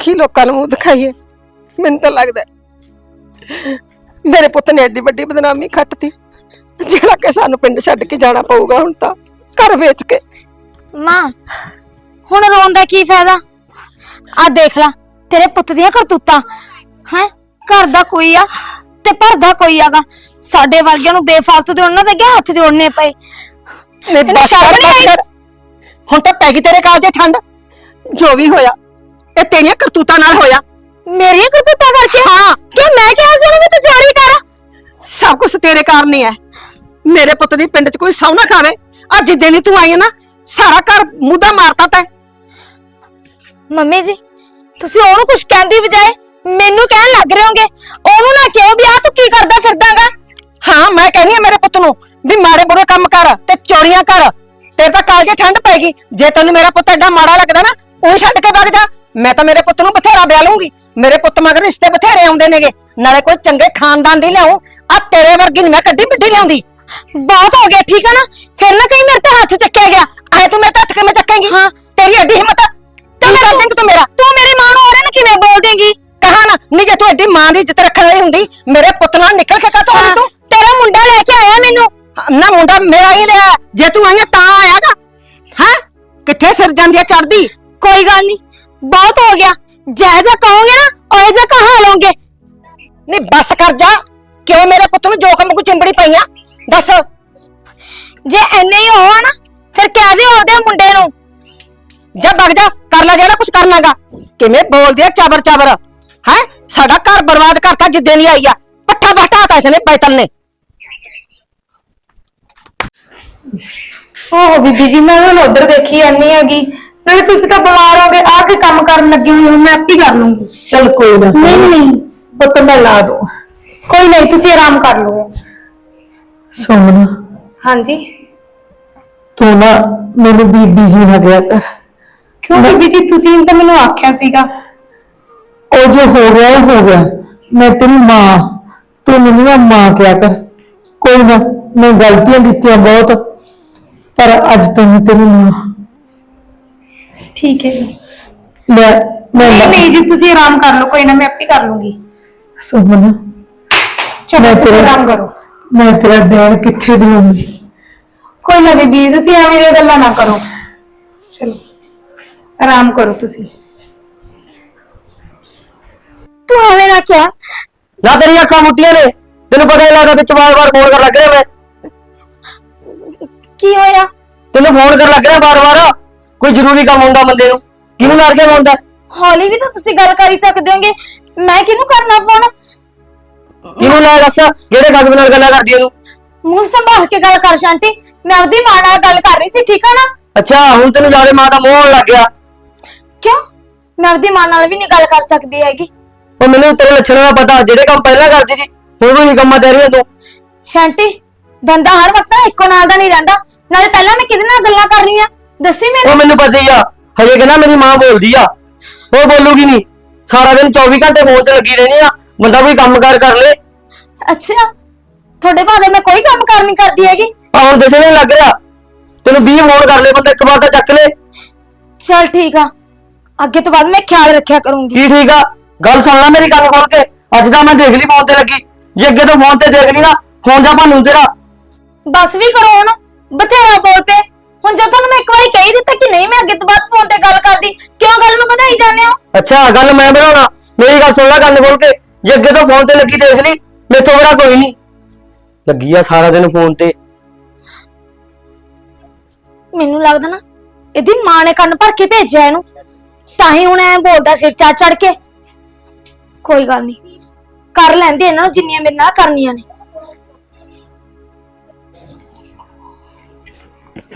ਕੀ ਲੋਕਾਂ ਨੂੰ ਮੂੰਹ ਦਿਖਾਈਏ? ਮੈਨੂੰ ਤਾਂ ਲੱਗਦਾ ਹੈ, ਮੇਰੇ ਪੁੱਤ ਨੇ ਐਡੀ ਵੱਡੀ ਬਦਨਾਮੀ ਖੱਟਤੀ ਜਿਹੜਾ ਕਿ ਸਾਨੂੰ ਪਿੰਡ ਛੱਡ ਕੇ ਜਾਣਾ ਪਊਗਾ ਹੁਣ ਤਾਂ ਘਰ ਵੇਚ ਕੇ। ਮਾਂ ਹੁਣ ਰੋਣ ਦਾ ਕੀ ਫਾਇਦਾ? ਆ ਦੇਖ ਲੈ ਤੇਰੇ ਪੁੱਤ ਦੀਆਂ ਕਰਤੂਤਾਂ। ਹੈ ਘਰ ਦਾ ਕੋਈ ਆ ਤੇ ਭਰਦਾ ਕੋਈ ਆਗਾ। ਸਾਡੇ ਵਰਗਿਆਂ ਨੂੰ ਬੇਫਾਲਤੂ ਦੇ ਉਹਨਾਂ ਦੇ ਅੱਗੇ ਹੱਥ ਜੋੜਨੇ ਪਏ। ਨੇ ਇਹਨੂੰ ਬਸ ਸ਼ਰਮ ਕਰ ਨਹੀਂ ਬਸ ਕਰ। ਹੁਣ ਤਾਂ ਪੈ ਗਈ ਤੇਰੇ ਕਾਲਜੇ ਠੰਡ। ਜੋ ਵੀ ਹੋਇਆ ਇਹ ਤੇਰੀਆਂ ਕਰਤੂਤਾਂ ਨਾਲ ਹੋਇਆ। ਮੇਰੀਆਂ ਕਰਤੂਤਾਂ ਕਰਕੇ? ਹਾਂ। ਕਿ ਮੈਂ ਕਿਹਾ ਸੀ ਉਹਨੂੰ ਵੀ ਤੂੰ ਚੋਰੀ ਕਰ? ਸਭ ਕੁਝ ਤੇਰੇ ਕਾਰਨ ਹੀ ਹੈ। ਮੇਰੇ ਪੁੱਤ ਦੀ ਪਿੰਡ 'ਚ ਕੋਈ ਸੌ ਨਾ ਖਾਵੇ। ਆ ਜਿੱਦੇ ਦੀ ਤੂੰ ਆਈ ਹੈ ਨਾ ਸਾਰਾ ਘਰ ਮੁੱਦਾ ਮਾਰਤਾ ਤੈਂ। ਮੰਮੀ ਜੀ ਤੁਸੀਂ ਉਹਨੂੰ ਕੁਝ ਕਹਿਣ ਦੀ ਬਜਾਏ ਮੈਨੂੰ ਕਹਿਣ ਲੱਗ ਰਹੇ ਹੋਗੇ। ਉਹਨੂੰ ਨਾ ਕਿਉਂ ਵੀ ਆ ਤੂੰ ਕੀ ਕਰਦਾ ਫਿਰਦਾਗਾ? ਹਾਂ ਮੈਂ ਕਹਿੰਦੀ ਆ ਮੇਰੇ ਪੁੱਤ ਨੂੰ ਵੀ ਮਾੜੇ ਬੁਰੇ ਕੰਮ ਕਰ ਤੇ ਚੋਰੀਆਂ ਕਰ। ਤੇਰੇ ਤਾਂ ਕਾਲਜੇ ਠੰਡ ਪੈ ਗਈ। ਜੇ ਤੈਨੂੰ ਮੇਰਾ ਪੁੱਤ ਐਡਾ ਮਾੜਾ ਲੱਗਦਾ ਨਾ ਉਹੀ ਛੱਡ ਕੇ ਵਗ ਜਾ। ਮੈਂ ਤਾਂ ਮੇਰੇ ਪੁੱਤ ਨੂੰ ਬਥੇਰਾ ਵਿਆਹ ਲੂੰਗੀ ਮੇਰੇ ਪੁੱਤ ਮਗਰ ਰਿਸ਼ਤੇ ਬਥੇਰੇ ਆਉਂਦੇ ਨੇਗੇ। ਨਾਲੇ ਕੋਈ ਚੰਗੇ ਖਾਨਦਾਨ ਦੀ ਲਿਆਉਂ ਆ ਤੇਰੇ ਵਰਗੀ ਨਹੀਂ ਮੈਂ ਕੱਢੀ ਪਿੱਢੀ ਲਿਆਉਂਦੀ। ਬਹੁਤ ਹੋ ਗਿਆ ਠੀਕ ਹੈ ਨਾ? ਫਿਰ ਨਾ ਕਹੀਂ ਮੇਰੇ ਤੇ ਹੱਥ ਚੱਕਿਆ ਗਿਆ। ਐ ਤੂੰ ਮੇਰੇ ਤੇ ਹੱਥ ਕਿਵੇਂ ਚੱਕੇਂਗੀ? ਹਾਂ। ਤੇਰੀ ਐਡੀ ਹਿੰਮਤ ਤੇ ਕਰ ਦੇਂਗੀ ਤੂੰ ਮੇਰਾ। ਤੂੰ ਮੇਰੀ ਮਾਂ ਨੂੰ ਉਹਦੇ ਨਾਲ ਕਿਵੇਂ ਬੋਲ ਦੇਂਗੀ ਕਹਾ ਨਾ ਨਹੀਂ ਜੇ ਤੂੰ ਐਡੀ ਮਾਂ ਦੀ ਇੱਜ਼ਤ ਰੱਖਣ ਵਾਲੀ ਹੁੰਦੀ ਮੇਰੇ ਪੁੱਤ ਨਾਲ ਨਿਕਲ ਕੇ ਕਾਤੋਂ ਆਈ ਤੂੰ? ਤੇਰਾ ਮੁੰਡਾ ਲੈ ਕੇ ਆਇਆ ਮੈਨੂੰ। ਨਾ ਮੁੰਡਾ ਮੇਰਾ ਹੀ ਲਿਆ। ਜੇ ਤੂੰ ਆਈਆਂ ਤਾਂ ਆਇਆਗਾ। ਹਾਂ? ਕਿੱਥੇ ਸਿਰ ਜਾਂਦੀ ਆ ਚੜਦੀ ਕੋਈ ਗੱਲ ਨਹੀਂ ਬਹੁਤ ਹੋ ਗਿਆ। ਜੈ ਜਾ ਕਹੋਗੇ ਨਾ ਉਹ ਜਾ ਕਹਾ ਲਓਗੇ। ਨਹੀਂ ਬੱਸ ਕਰ ਜਾ। ਕਿਉਂ ਮੇਰੇ ਪੁੱਤ ਨੂੰ ਜੋ ਕੰਮ ਕੋ ਚਿੰਬੜੀ ਪਈਆਂ? ਦੱਸ। ਜੇ ਐਨੇ ਹੀ ਹੋ ਨਾ ਫਿਰ ਕਹਿ ਦਿਓ ਉਹਦੇ ਮੁੰਡੇ ਨੂੰ। ਜਾ ਵਗ ਜਾ ਕਰ ਲੈ ਜਿਹੜਾ ਕੁਝ ਕਰਨਾਗਾ ਕਿਵੇਂ ਬੋਲਦੀ ਆ ਚਾਬਰ ਚਾਬਰ। ਹੈ? ਸਾਡਾ ਘਰ ਬਰਬਾਦ ਕਰਤਾ ਜਿੱਦੇ ਦੀ ਆਈ ਆ। ਪੱਠਾ ਘਟਾਤਾ ਇਸਨੇ ਪੈਤਨ ਨੇ। ਓਹ ਬੀਬੀ ਜੀ ਮੈਂ ਹੁਣ ਉਧਰ ਦੇਖੀ ਜਾਨੀ ਹੈਗੀ। ਨਾਲੇ ਤੁਸੀਂ ਤਾਂ ਬਿਮਾਰ ਹੋਗੇ ਆ ਕੇ ਕੰਮ ਕਰਨ ਲੱਗੀ ਹੋਈ ਹੋ ਮੈਂ ਆਪੇ ਕਰ ਲੂੰਗੀ? ਚਲ ਕੋਈ ਨਾ ਨਹੀਂ ਨਹੀਂ। ਪੁੱਤ ਮੈਂ ਲਾ ਦੂੰ। ਕੋਈ ਨਹੀਂ ਤੁਸੀਂ ਆਰਾਮ ਕਰ ਲਓ। ਸੋਮਨ। ਹਾਂਜੀ। ਤੂੰ ਨਾ ਮੈਨੂੰ ਬੀਬੀ ਜੀ ਨਾ ਗਿਆ ਕਰ। ਕਿਉਂ ਬੀਬੀ ਜੀ ਤੁਸੀਂ ਤਾਂ ਮੈਨੂੰ ਆਖਿਆ ਸੀਗਾ। ਉਹ ਜੋ ਹੋ ਗਿਆ ਉਹ ਹੋ ਗਿਆ। ਮੈਂ ਤੇਰੀ ਮਾਂ ਤੂੰ ਮੈਨੂੰ ਨਾ ਮਾਂ ਕਿਹਾ ਕਰ। ਕੋਈ ਨਾ ਮੈਂ ਗਲਤੀਆਂ ਕੀਤੀਆਂ ਬਹੁਤ ਪਰ ਅੱਜ ਤੋਂ ਮੈਂ ਤੇਰੀ ਮਾਂ। ਠੀਕ ਹੈ ਜੀ ਮੈਂ ਮੈਂ ਨਹੀਂ ਨਹੀਂ ਜੀ ਤੁਸੀਂ ਆਰਾਮ ਕਰ ਲਓ ਕੋਈ ਨਾ ਮੈਂ ਆਪੇ ਕਰ ਲੂੰਗੀ ਸੋਮਨ ਚਲੋ ਮੈਂ ਤੁਸੀਂ ਤੇਰਾ- ਆਰਾਮ ਕਰੋ ਮੈਂ ਤੇਰਾ ਦੇਣ ਕਿੱਥੇ ਦੇਵਾਂਗੀ ਕੋਈ ਨਾ ਬੀਬੀ ਤੁਸੀਂ ਐਵੇਂ ਦੀਆਂ ਗੱਲਾਂ ਨਾ ਕਰੋ ਚਲੋ ਆਰਾਮ ਕਰੋ ਤੁਸੀਂ ਤੂੰ ਐਵੇਂ ਨਾ ਕਿਹਾ ਨਾ ਤੇਰੀ ਅੱਖਾਂ ਮੁੱਟੀਆਂ ਨੇ ਤੈਨੂੰ ਪਤਾ ਹੀ ਲੱਗਦਾ ਵਿੱਚ ਵਾਰ-ਵਾਰ ਫੋਨ ਕਰ ਲੱਗ ਰਿਹਾ ਮੈਂ ਕੀ ਹੋਇਆ ਤੈਨੂੰ ਫੋਨ ਕਰ ਲੱਗ ਰਿਹਾ ਵਾਰ-ਵਾਰ ਕੋਈ ਜ਼ਰੂਰੀ ਕੰਮ ਹੁੰਦਾ ਬੰਦੇ ਨੂੰ? ਕਿਹਨੂੰ ਮਾਰ ਕੇ ਹੁੰਦਾ ਹੌਲੀ ਵੀ ਤਾਂ ਤੁਸੀਂ ਗੱਲ ਕਰ ਹੀ ਸਕਦੇ ਹੋਗੇ। ਮੈਂ ਕਿਹਨੂੰ ਕਰਨਾ ਫੋਨ ਕਿਹਨੂੰ ਲੈ ਦੱਸ? ਜਿਹੜੇ ਗਜ਼ਬ ਨਾਲ ਗੱਲਾਂ ਕਰਦੀ ਤੂੰ? ਮੂੰਹ ਸੰਭਾਲ ਕੇ ਗੱਲ ਕਰ ਸ਼ਾਂਟੀ ਮੈਂ ਆਪਦੀ ਮਾਂ ਨਾਲ ਗੱਲ ਕਰ ਰਹੀ ਸੀ ਠੀਕ ਆ ਨਾ? ਅੱਛਾ ਹੁਣ ਤੈਨੂੰ ਜ਼ਿਆਦਾ ਮਾਂ ਦਾ ਮੋਹ ਆਉਣ ਲੱਗ ਗਿਆ। ਕਿਉਂ? ਮੈਂ ਆਪਦੀ ਮਾਂ ਨਾਲ ਵੀ ਨਹੀਂ ਗੱਲ ਕਰ ਸਕਦੀ ਹੈਗੀ। ਉਹ ਮੈਨੂੰ ਤੇਰੇ ਲੱਛਣਾਂ ਦਾ ਪਤਾ ਜਿਹੜੇ ਕੰਮ ਪਹਿਲਾਂ ਕਰਦੀ ਸੀ ਹੁਣ ਵੀ ਕੰਮਾਂ ਤੇ ਰਹੀ ਤੂੰ। ਸ਼ਾਂਟੀ ਬੰਦਾ ਹਰ ਵਕਤ ਨਾ ਇੱਕੋ ਨਾਲ ਦਾ ਨਹੀਂ ਰਹਿੰਦਾ। ਨਾਲੇ ਪਹਿਲਾਂ ਮੈਂ ਕਿਹਦੇ ਨਾਲ ਗੱਲਾਂ ਕਰ ਰਹੀ ਆ? ਦੱਸੀ ਉਹ ਮੈਨੂੰ ਮੈਨੂੰ ਪਤਾ ਹੀ ਆ। ਹਜੇ ਕਹਿੰਦਾ ਮੇਰੀ ਮਾਂ ਬੋਲਦੀ ਆ। ਉਹ ਬੋਲੂਗੀ ਨਹੀਂ। ਸਾਰਾ ਦਿਨ 24 ਘੰਟੇ ਫੋਨ ਤੇ ਲੱਗੀ ਰਹਿਣੀ ਆ। ਬੰਦਾ ਕੋਈ ਕੰਮ ਕਾਰ ਕਰ ਲੇ। ਅੱਛਾ। ਤੁਹਾਡੇ ਭਾਵੇਂ ਮੈਂ ਕੋਈ ਕੰਮ ਕਰ ਨਹੀਂ ਕਰਦੀ ਹੈਗੀ? ਆ ਹੁਣ ਦਿਸੇ ਨਹੀਂ ਲੱਗ ਰਿਹਾ। ਤੈਨੂੰ 20 ਫੋਨ ਕਰ ਲੈ ਬੰਦਾ ਇੱਕ ਵਾਰ ਤਾਂ ਚੱਕ ਲੈ। ਚਲ ਠੀਕ ਆ। ਅੱਗੇ ਤੋਂ ਬਾਅਦ ਮੈਂ ਖਿਆਲ ਰੱਖਿਆ ਕਰੂੰਗੀ। ਕੀ ਠੀਕ ਆ? ਗੱਲ ਸੁਣ ਲੈ ਮੇਰੀ ਕੰਨ ਖੋਲ ਕੇ। ਅੱਜ ਤਾਂ ਮੈਂ ਦੇਖ ਲਈ ਫੋਨ ਤੇ ਲੱਗੀ। ਜੇ ਅੱਗੇ ਤੋਂ ਫੋਨ ਤੇ ਦੇਖ ਲਈ ਨਾ ਫੋਨ ਜਾ ਭਾਨੂੰ ਤੇਰਾ। ਬਸ ਵੀ ਕਰੋ ਹੁਣ। ਬਥੇਰਾ ਬੋਲ ਪਏ। ਹੁਣ ਜਦੋਂ ਤੁਹਾਨੂੰ ਮੈਂ ਇੱਕ ਵਾਰੀ ਕਹਿ ਹੀ ਦਿੱਤਾ ਕਿ ਨਹੀਂ ਮੈਂ ਅੱਗੇ ਤੋਂ ਬਾਅਦ ਫੋਨ ਤੇ ਗੱਲ ਕਰਦੀ ਕਿਉਂ ਗੱਲ ਨੂੰ ਵਧਾਈ ਜਾਂਦੇ ਹੋ? ਅੱਛਾ ਗੱਲ ਮੈਂ ਬਣਾਉਣਾ। ਮੇਰੀ ਗੱਲ ਸੁਣ ਲੈ ਕੰਨ ਖੋਲ ਕੇ। ਜੇ ਅੱਗੇ ਤੋਂ ਫੋਨ ਤੇ ਲੱਗੀ ਦੇਖ ਲਈ ਮੇਥੋਂ ਬੜਾ ਕੋਈ ਨਹੀਂ। ਲੱਗੀ ਆ ਸਾਰਾ ਦਿਨ ਫੋਨ ਤੇ। ਮੈਨੂੰ ਲੱਗਦਾ ਨਾ ਇਹਦੀ ਮਾਂ ਨੇ ਕੰਨ ਭਰ ਕੇ ਭੇਜਿਆ ਇਹਨੂੰ। ਤਾਂ ਹੀ ਹੁਣ ਐ ਬੋਲਦਾ ਸਿਰ ਚੜ ਚੜ ਕੇ। ਕੋਈ ਗੱਲ ਨਹੀਂ। ਕਰ ਲੈਂਦੇ ਇਹਨਾਂ ਨੂੰ ਜਿੰਨੀਆਂ ਮੇਰੇ ਨਾਲ ਕਰਨੀਆਂ ਨੇ।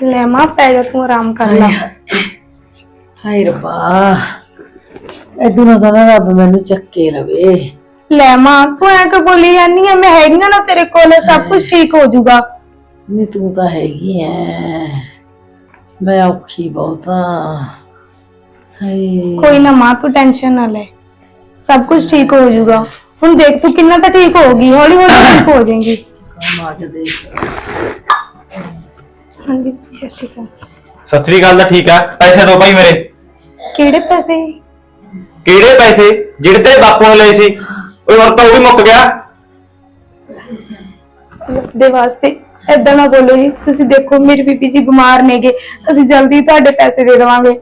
ਲੈ ਮਾਂ ਪੈ ਜਾ ਤੂੰ ਆਰਾਮ ਕਰ ਲੈ। ਹਾਏ ਰੱਬਾ ਇਦੋਂ ਨਾ ਨਾ ਰੱਬ ਮੈਨੂੰ ਚੱਕੇ ਲਵੇ ਲੈ ਮਾਂ ਤੂੰ ਐ ਕਿ ਬੋਲੀ ਜਾਂਦੀ ਆ? ਮੈਂ ਹੈਗੀ ਆ ਨਾ ਤੇਰੇ ਕੋਲ ਸਭ ਕੁਝ ਠੀਕ ਹੋ ਜਾਊਗਾ। ਨਹੀਂ ਤੂੰ ਤਾਂ ਹੈਗੀ ਐ। ਮੈਂ ਔਖੀ ਬਹੁਤ ਆ। ਹਾਏ। ਕੋਈ ਨਾ ਮਾਂ ਤੂੰ ਟੈਨਸ਼ਨ ਨਾ ਲੈ। ਸਭ ਕੁਝ ਠੀਕ ਹੋ ਜਾਊਗਾ। ਹੁਣ ਦੇਖ ਤੂੰ ਕਿੰਨਾ ਤਾਂ ਠੀਕ ਹੋਗੀ ਹੌਲੀ ਹੌਲੀ ਠੀਕ ਹੋ ਜਾਏਗੀ। ਕੰਮ ਅੱਜ ਦੇ ਹਾਂਜੀ ਸਤਿ ਸ਼੍ਰੀ ਅਕਾਲ। ਸਤਿ ਸ੍ਰੀ ਅਕਾਲ ਤਾਂ ਠੀਕ ਆ। ਪੈਸੇ ਦੋ ਭਾਈ ਮੇਰੇ। ਕਿਹੜੇ ਪੈਸੇ? ਕਿਹੜੇ ਪੈਸੇ? ਜਿਹੜੇ ਤੇਰੇ ਬਾਪੂ ਨੇ ਲਏ ਸੀ। ਓਏ ਹੁਣ ਤਾਂ ਉਹ ਵੀ ਮੁੱਕ ਗਿਆ। ਦੇ ਵਾਸਤੇ ਏਦਾਂ ਨਾ ਬੋਲੋ ਜੀ। ਤੁਸੀਂ ਦੇਖੋ ਮੇਰੀ ਬੀਬੀ ਜੀ ਬਿਮਾਰ ਨੇਗੇ। ਅਸੀਂ ਜਲਦੀ ਤੁਹਾਡੇ ਪੈਸੇ ਦੇ ਦੇਵਾਂਗੇ।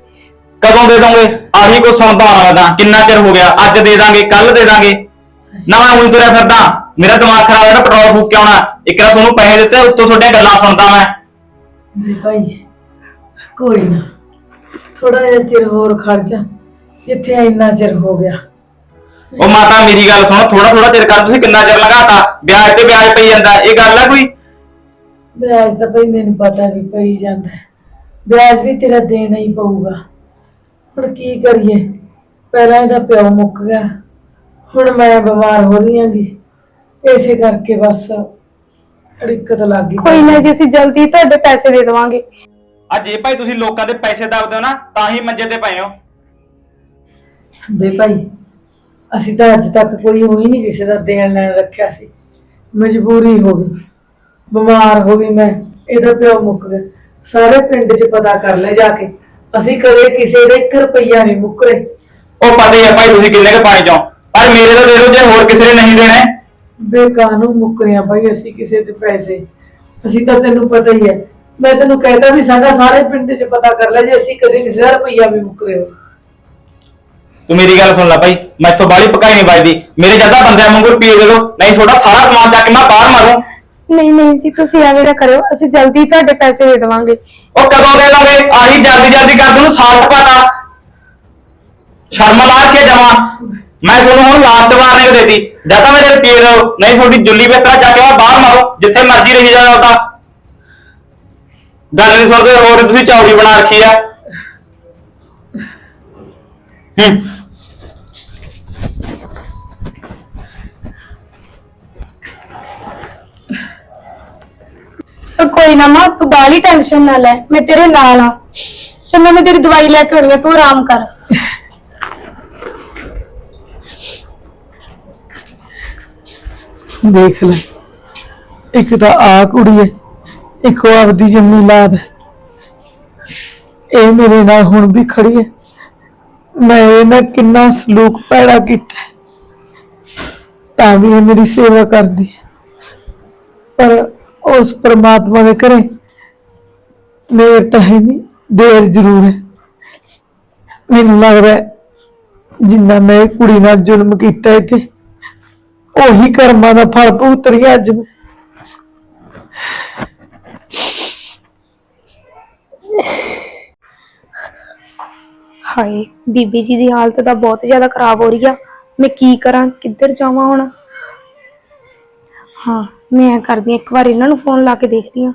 ਕਦੋਂ ਦੇ ਦੋਗੇ? ਆਹੀ ਕੁਛ ਸੁਣਦਾ ਮੈਂ ਤਾਂ ਕਿੰਨਾ ਚਿਰ ਹੋ ਗਿਆ? ਅੱਜ ਦੇ ਦਾਂਗੇ ਕੱਲ ਦੇ ਦਾਂਗੇ। ਨਾ ਮੈਂ ਉਹੀ ਤੁਰਿਆ ਫਿਰਦਾ। ਮੇਰਾ ਦਿਮਾਗ ਖਰਾਬ ਹੈ ਨਾ ਪੈਟਰੋਲ ਫੂਕ ਕੇ ਆਉਣਾ। ਇੱਕ ਵਾਰ ਤੁਹਾਨੂੰ ਪੈਸੇ ਦਿੱਤੇ ਉੱਤੋਂ ਤੁਹਾਡੀਆਂ ਗੱਲਾਂ ਸੁਣਦਾ ਮੈਂ। ਮੇਰੇ ਭਾਈ ਕੋਈ ਨਾ ਥੋੜਾ ਜਿਹਾ ਚਿਰ ਹੋਰ ਖੜ ਜਾ ਜਿੱਥੇ ਇੰਨਾ ਚਿਰ ਹੋ ਗਿਆ। ਉਹ ਮਾਤਾ ਮੇਰੀ ਗੱਲ ਸੁਣ ਥੋੜਾ ਥੋੜਾ ਚਿਰ ਕਰ ਤੁਸੀਂ ਕਿੰਨਾ ਚਿਰ ਲਗਾਤਾ? ਵਿਆਜ ਤੇ ਵਿਆਜ ਪਈ ਜਾਂਦਾ ਇਹ ਗੱਲ ਆ ਕੋਈ? ਵਿਆਜ ਤਾਂ ਭਾਈ ਮੈਨੂੰ ਪਤਾ ਵੀ ਪਈ ਜਾਂਦਾ। ਹੈ। ਵਿਆਜ ਵੀ ਤੇਰਾ ਦੇਣਾ ਹੀ ਪਊਗਾ। ਹੁਣ ਕੀ ਕਰੀਏ? ਪਹਿਲਾਂ ਇਹਦਾ ਪਿਓ ਮੁੱਕ ਗਿਆ। ਹੁਣ ਮੈਂ ਬਿਮਾਰ ਹੋ ਰਹੀ ਆਂਗੀ ਇਸੇ ਕਰਕੇ ਬਸ ਦਿੱਕਤ ਲੱਗ ਗਈ। ਕੋਈ ਨਾ ਜੀ ਅਸੀਂ ਜਲਦੀ ਤੁਹਾਡੇ ਪੈਸੇ ਦੇ ਦੇਵਾਂਗੇ। ਅੱਜ ਜੇ ਭਾਈ ਤੁਸੀਂ ਲੋਕਾਂ ਦੇ ਪੈਸੇ ਦਬਦੇ ਹੋ ਨਾ ਤਾਂ ਹੀ ਮੰਜੇ ਤੇ ਪਏ ਹੋ। ਬੇ ਭਾਈ ਅਸੀਂ ਤਾਂ ਅੱਜ ਤੱਕ ਕੋਈ ਹੋਈ ਨਹੀਂ ਕਿਸੇ ਦਾ ਦੇਣ ਲੈਣ ਰੱਖਿਆ ਸੀ। ਮਜਬੂਰੀ ਹੋ ਗਈ ਬਿਮਾਰ ਹੋ ਗਈ ਮੈਂ ਇਹਦਾ ਪਿਓ ਮੁੱਕ ਗਿਆ। ਸਾਰੇ ਪਿੰਡ 'ਚ ਪਤਾ ਕਰ ਲੈ ਜਾ ਕੇ ਅਸੀਂ ਕਦੇ ਕਿਸੇ ਦੇ 1 ਰੁਪਈਆ ਨਹੀਂ ਮੁੱਕਰੇ। ਉਹ ਪਤਾ ਹੀ ਆ ਭਾਈ ਤੁਸੀਂ ਕਿੰਨੇ ਕੇ ਪਾਣੀ ਚੋਂ। ਪਰ ਮੇਰੇ ਤਾਂ ਦੇ ਦਿਓ ਜੇ ਹੋਰ ਕਿਸੇ ਨੇ ਨਹੀਂ ਦੇਣੇ। ਬੇਕਾਨੂੰ ਮੁੱਕਰਿਆ ਭਾਈ ਅਸੀਂ ਕਿਸੇ ਦੇ ਪੈਸੇ। ਅਸੀਂ ਤਾਂ ਤੈਨੂੰ ਪਤਾ ਹੀ ਹੈ। ਮੈਂ ਤੈਨੂੰ ਕਹਿਤਾ ਵੀ ਸਾਡਾ ਸਾਰੇ ਪਿੰਡ 'ਚ ਪਤਾ ਕਰ ਲੈ ਜੇ ਅਸੀਂ ਕਦੇ ਕਿਸੇ ਦਾ ਰੁਪਈਆ ਵੀ ਮੁੱਕਰੇ ਹੋ। ਤੂੰ ਮੇਰੀ ਗੱਲ ਸੁਣ ਲੈ ਭਾਈ ਮੈਥੋਂ ਬਾਲੀ ਪਕਾਈ ਨਹੀਂ ਵੱਜਦੀ। ਮੇਰੇ ਜੱਦਾ ਬੰਦਿਆਂ ਵਾਂਗੂ ਰੁਪਏ ਦੇ ਦੋ। ਨਹੀਂ ਤੁਹਾਡਾ ਸਾਰਾ ਸਮਾਨ ਚੱਕ ਕੇ ਮੈਂ ਬਾਹਰ ਮਾਰੂੰ। ਨਹੀਂ ਨਹੀਂ ਜੀ ਤੁਸੀਂ ਐਵੇਂ ਨਾ ਕਰਿਓ। ਅਸੀਂ ਜਲਦੀ ਤੁਹਾਡੇ ਪੈਸੇ ਦੇ ਦੇਵਾਂਗੇ। ਉਹ ਕਦੋਂ ਦੇ ਦੋਗੇ? ਆਹੀ ਜਲਦੀ ਜਲਦੀ ਕਰ ਦੂੰ। ਸਾਲਟ ਪਾਤਾ ਸ਼ਰਮ ਲਾ ਕੇ ਜਮਾ। ਮੈਂ ਤੁਹਾਨੂੰ ਹੁਣ ਲਾਸਟ ਵਾਰਨਿੰਗ ਦੇਤੀ। ਜਾਂ ਤਾਂ ਮੇਰੇ ਰੁਪਏ ਨਹੀਂ ਤੁਹਾਡੀ ਜੁੱਲੀ ਬਿਸਤਰਾ ਜਾ ਕੇ ਮੈਂ ਬਾਹਰ ਮਾਰੋ, ਜਿੱਥੇ ਮਰਜ਼ੀ ਰਹੀ ਜਾਓ ਉਹਦਾ ਗੱਲ ਨਹੀਂ ਸੁਣਦੇ, ਹੋਰ ਤੁਸੀਂ ਚੌੜੀ ਬਣਾ ਰੱਖੀ ਆ। ਹੂੰ। ਕੋਈ ਨਾ ਮਾਂ, ਤੂੰ ਬਾਲੀ ਟੈਨਸ਼ਨ ਨਾ ਲੈ, ਮੈਂ ਤੇਰੇ ਨਾਲ ਆ। ਚੰਗਾ ਮੈਂ ਤੇਰੀ ਦਵਾਈ ਲੈ ਕੇ ਆਉਣੀ ਆ, ਤੂੰ ਆਰਾਮ ਕਰ। ਦੇਖ ਲੈ ਇੱਕ ਤਾਂ ਆ ਕੁੜੀ ਹੈ ਇੱਕ ਆਪਦੀ ਜੰਮੀ ਲਾਦ ਹੈ। ਇਹ ਮੇਰੇ ਨਾਲ ਹੁਣ ਵੀ ਖੜੀ ਹੈ ਮੈਂ ਇਹਨਾਂ ਕਿੰਨਾ ਸਲੂਕ ਪੈੜਾ ਕੀਤਾ ਹੈ। ਤਾਂ ਵੀ ਇਹ ਮੇਰੀ ਸੇਵਾ ਕਰਦੀ ਹੈ ਪਰ ਉਸ ਪਰਮਾਤਮਾ ਦੇ ਘਰੇ ਮੇਰ ਤਾਂ ਹੈ ਨਹੀਂ ਦੇਰ ਜ਼ਰੂਰ ਹੈ ਮੈਨੂੰ ਲੱਗਦਾ ਹੈ, ਜਿੰਨਾ ਮੈਂ ਇਹ ਕੁੜੀ ਨਾਲ ਜ਼ੁਲਮ ਕੀਤਾ ਹੈ ਉਹੀ ਕਰਮਾਂ ਦਾ ਫਲ ਭੁਗਤ ਰਹੀ ਅੱਜ। ਮੈਂ ਹਾਏ ਬੀਬੀ ਜੀ ਦੀ ਹਾਲਤ ਤਾਂ ਬਹੁਤ ਜ਼ਿਆਦਾ ਖਰਾਬ ਹੋ ਰਹੀ ਆ। ਮੈਂ ਕੀ ਕਰਾਂ ਕਿੱਧਰ ਜਾਵਾਂ ਹੁਣ? ਹਾਂ ਮੈਂ ਐਂ ਕਰਦੀ ਹਾਂ, ਇੱਕ ਵਾਰ ਇਹਨਾਂ ਨੂੰ ਫੋਨ ਲਾ ਕੇ ਦੇਖਦੀ ਹਾਂ।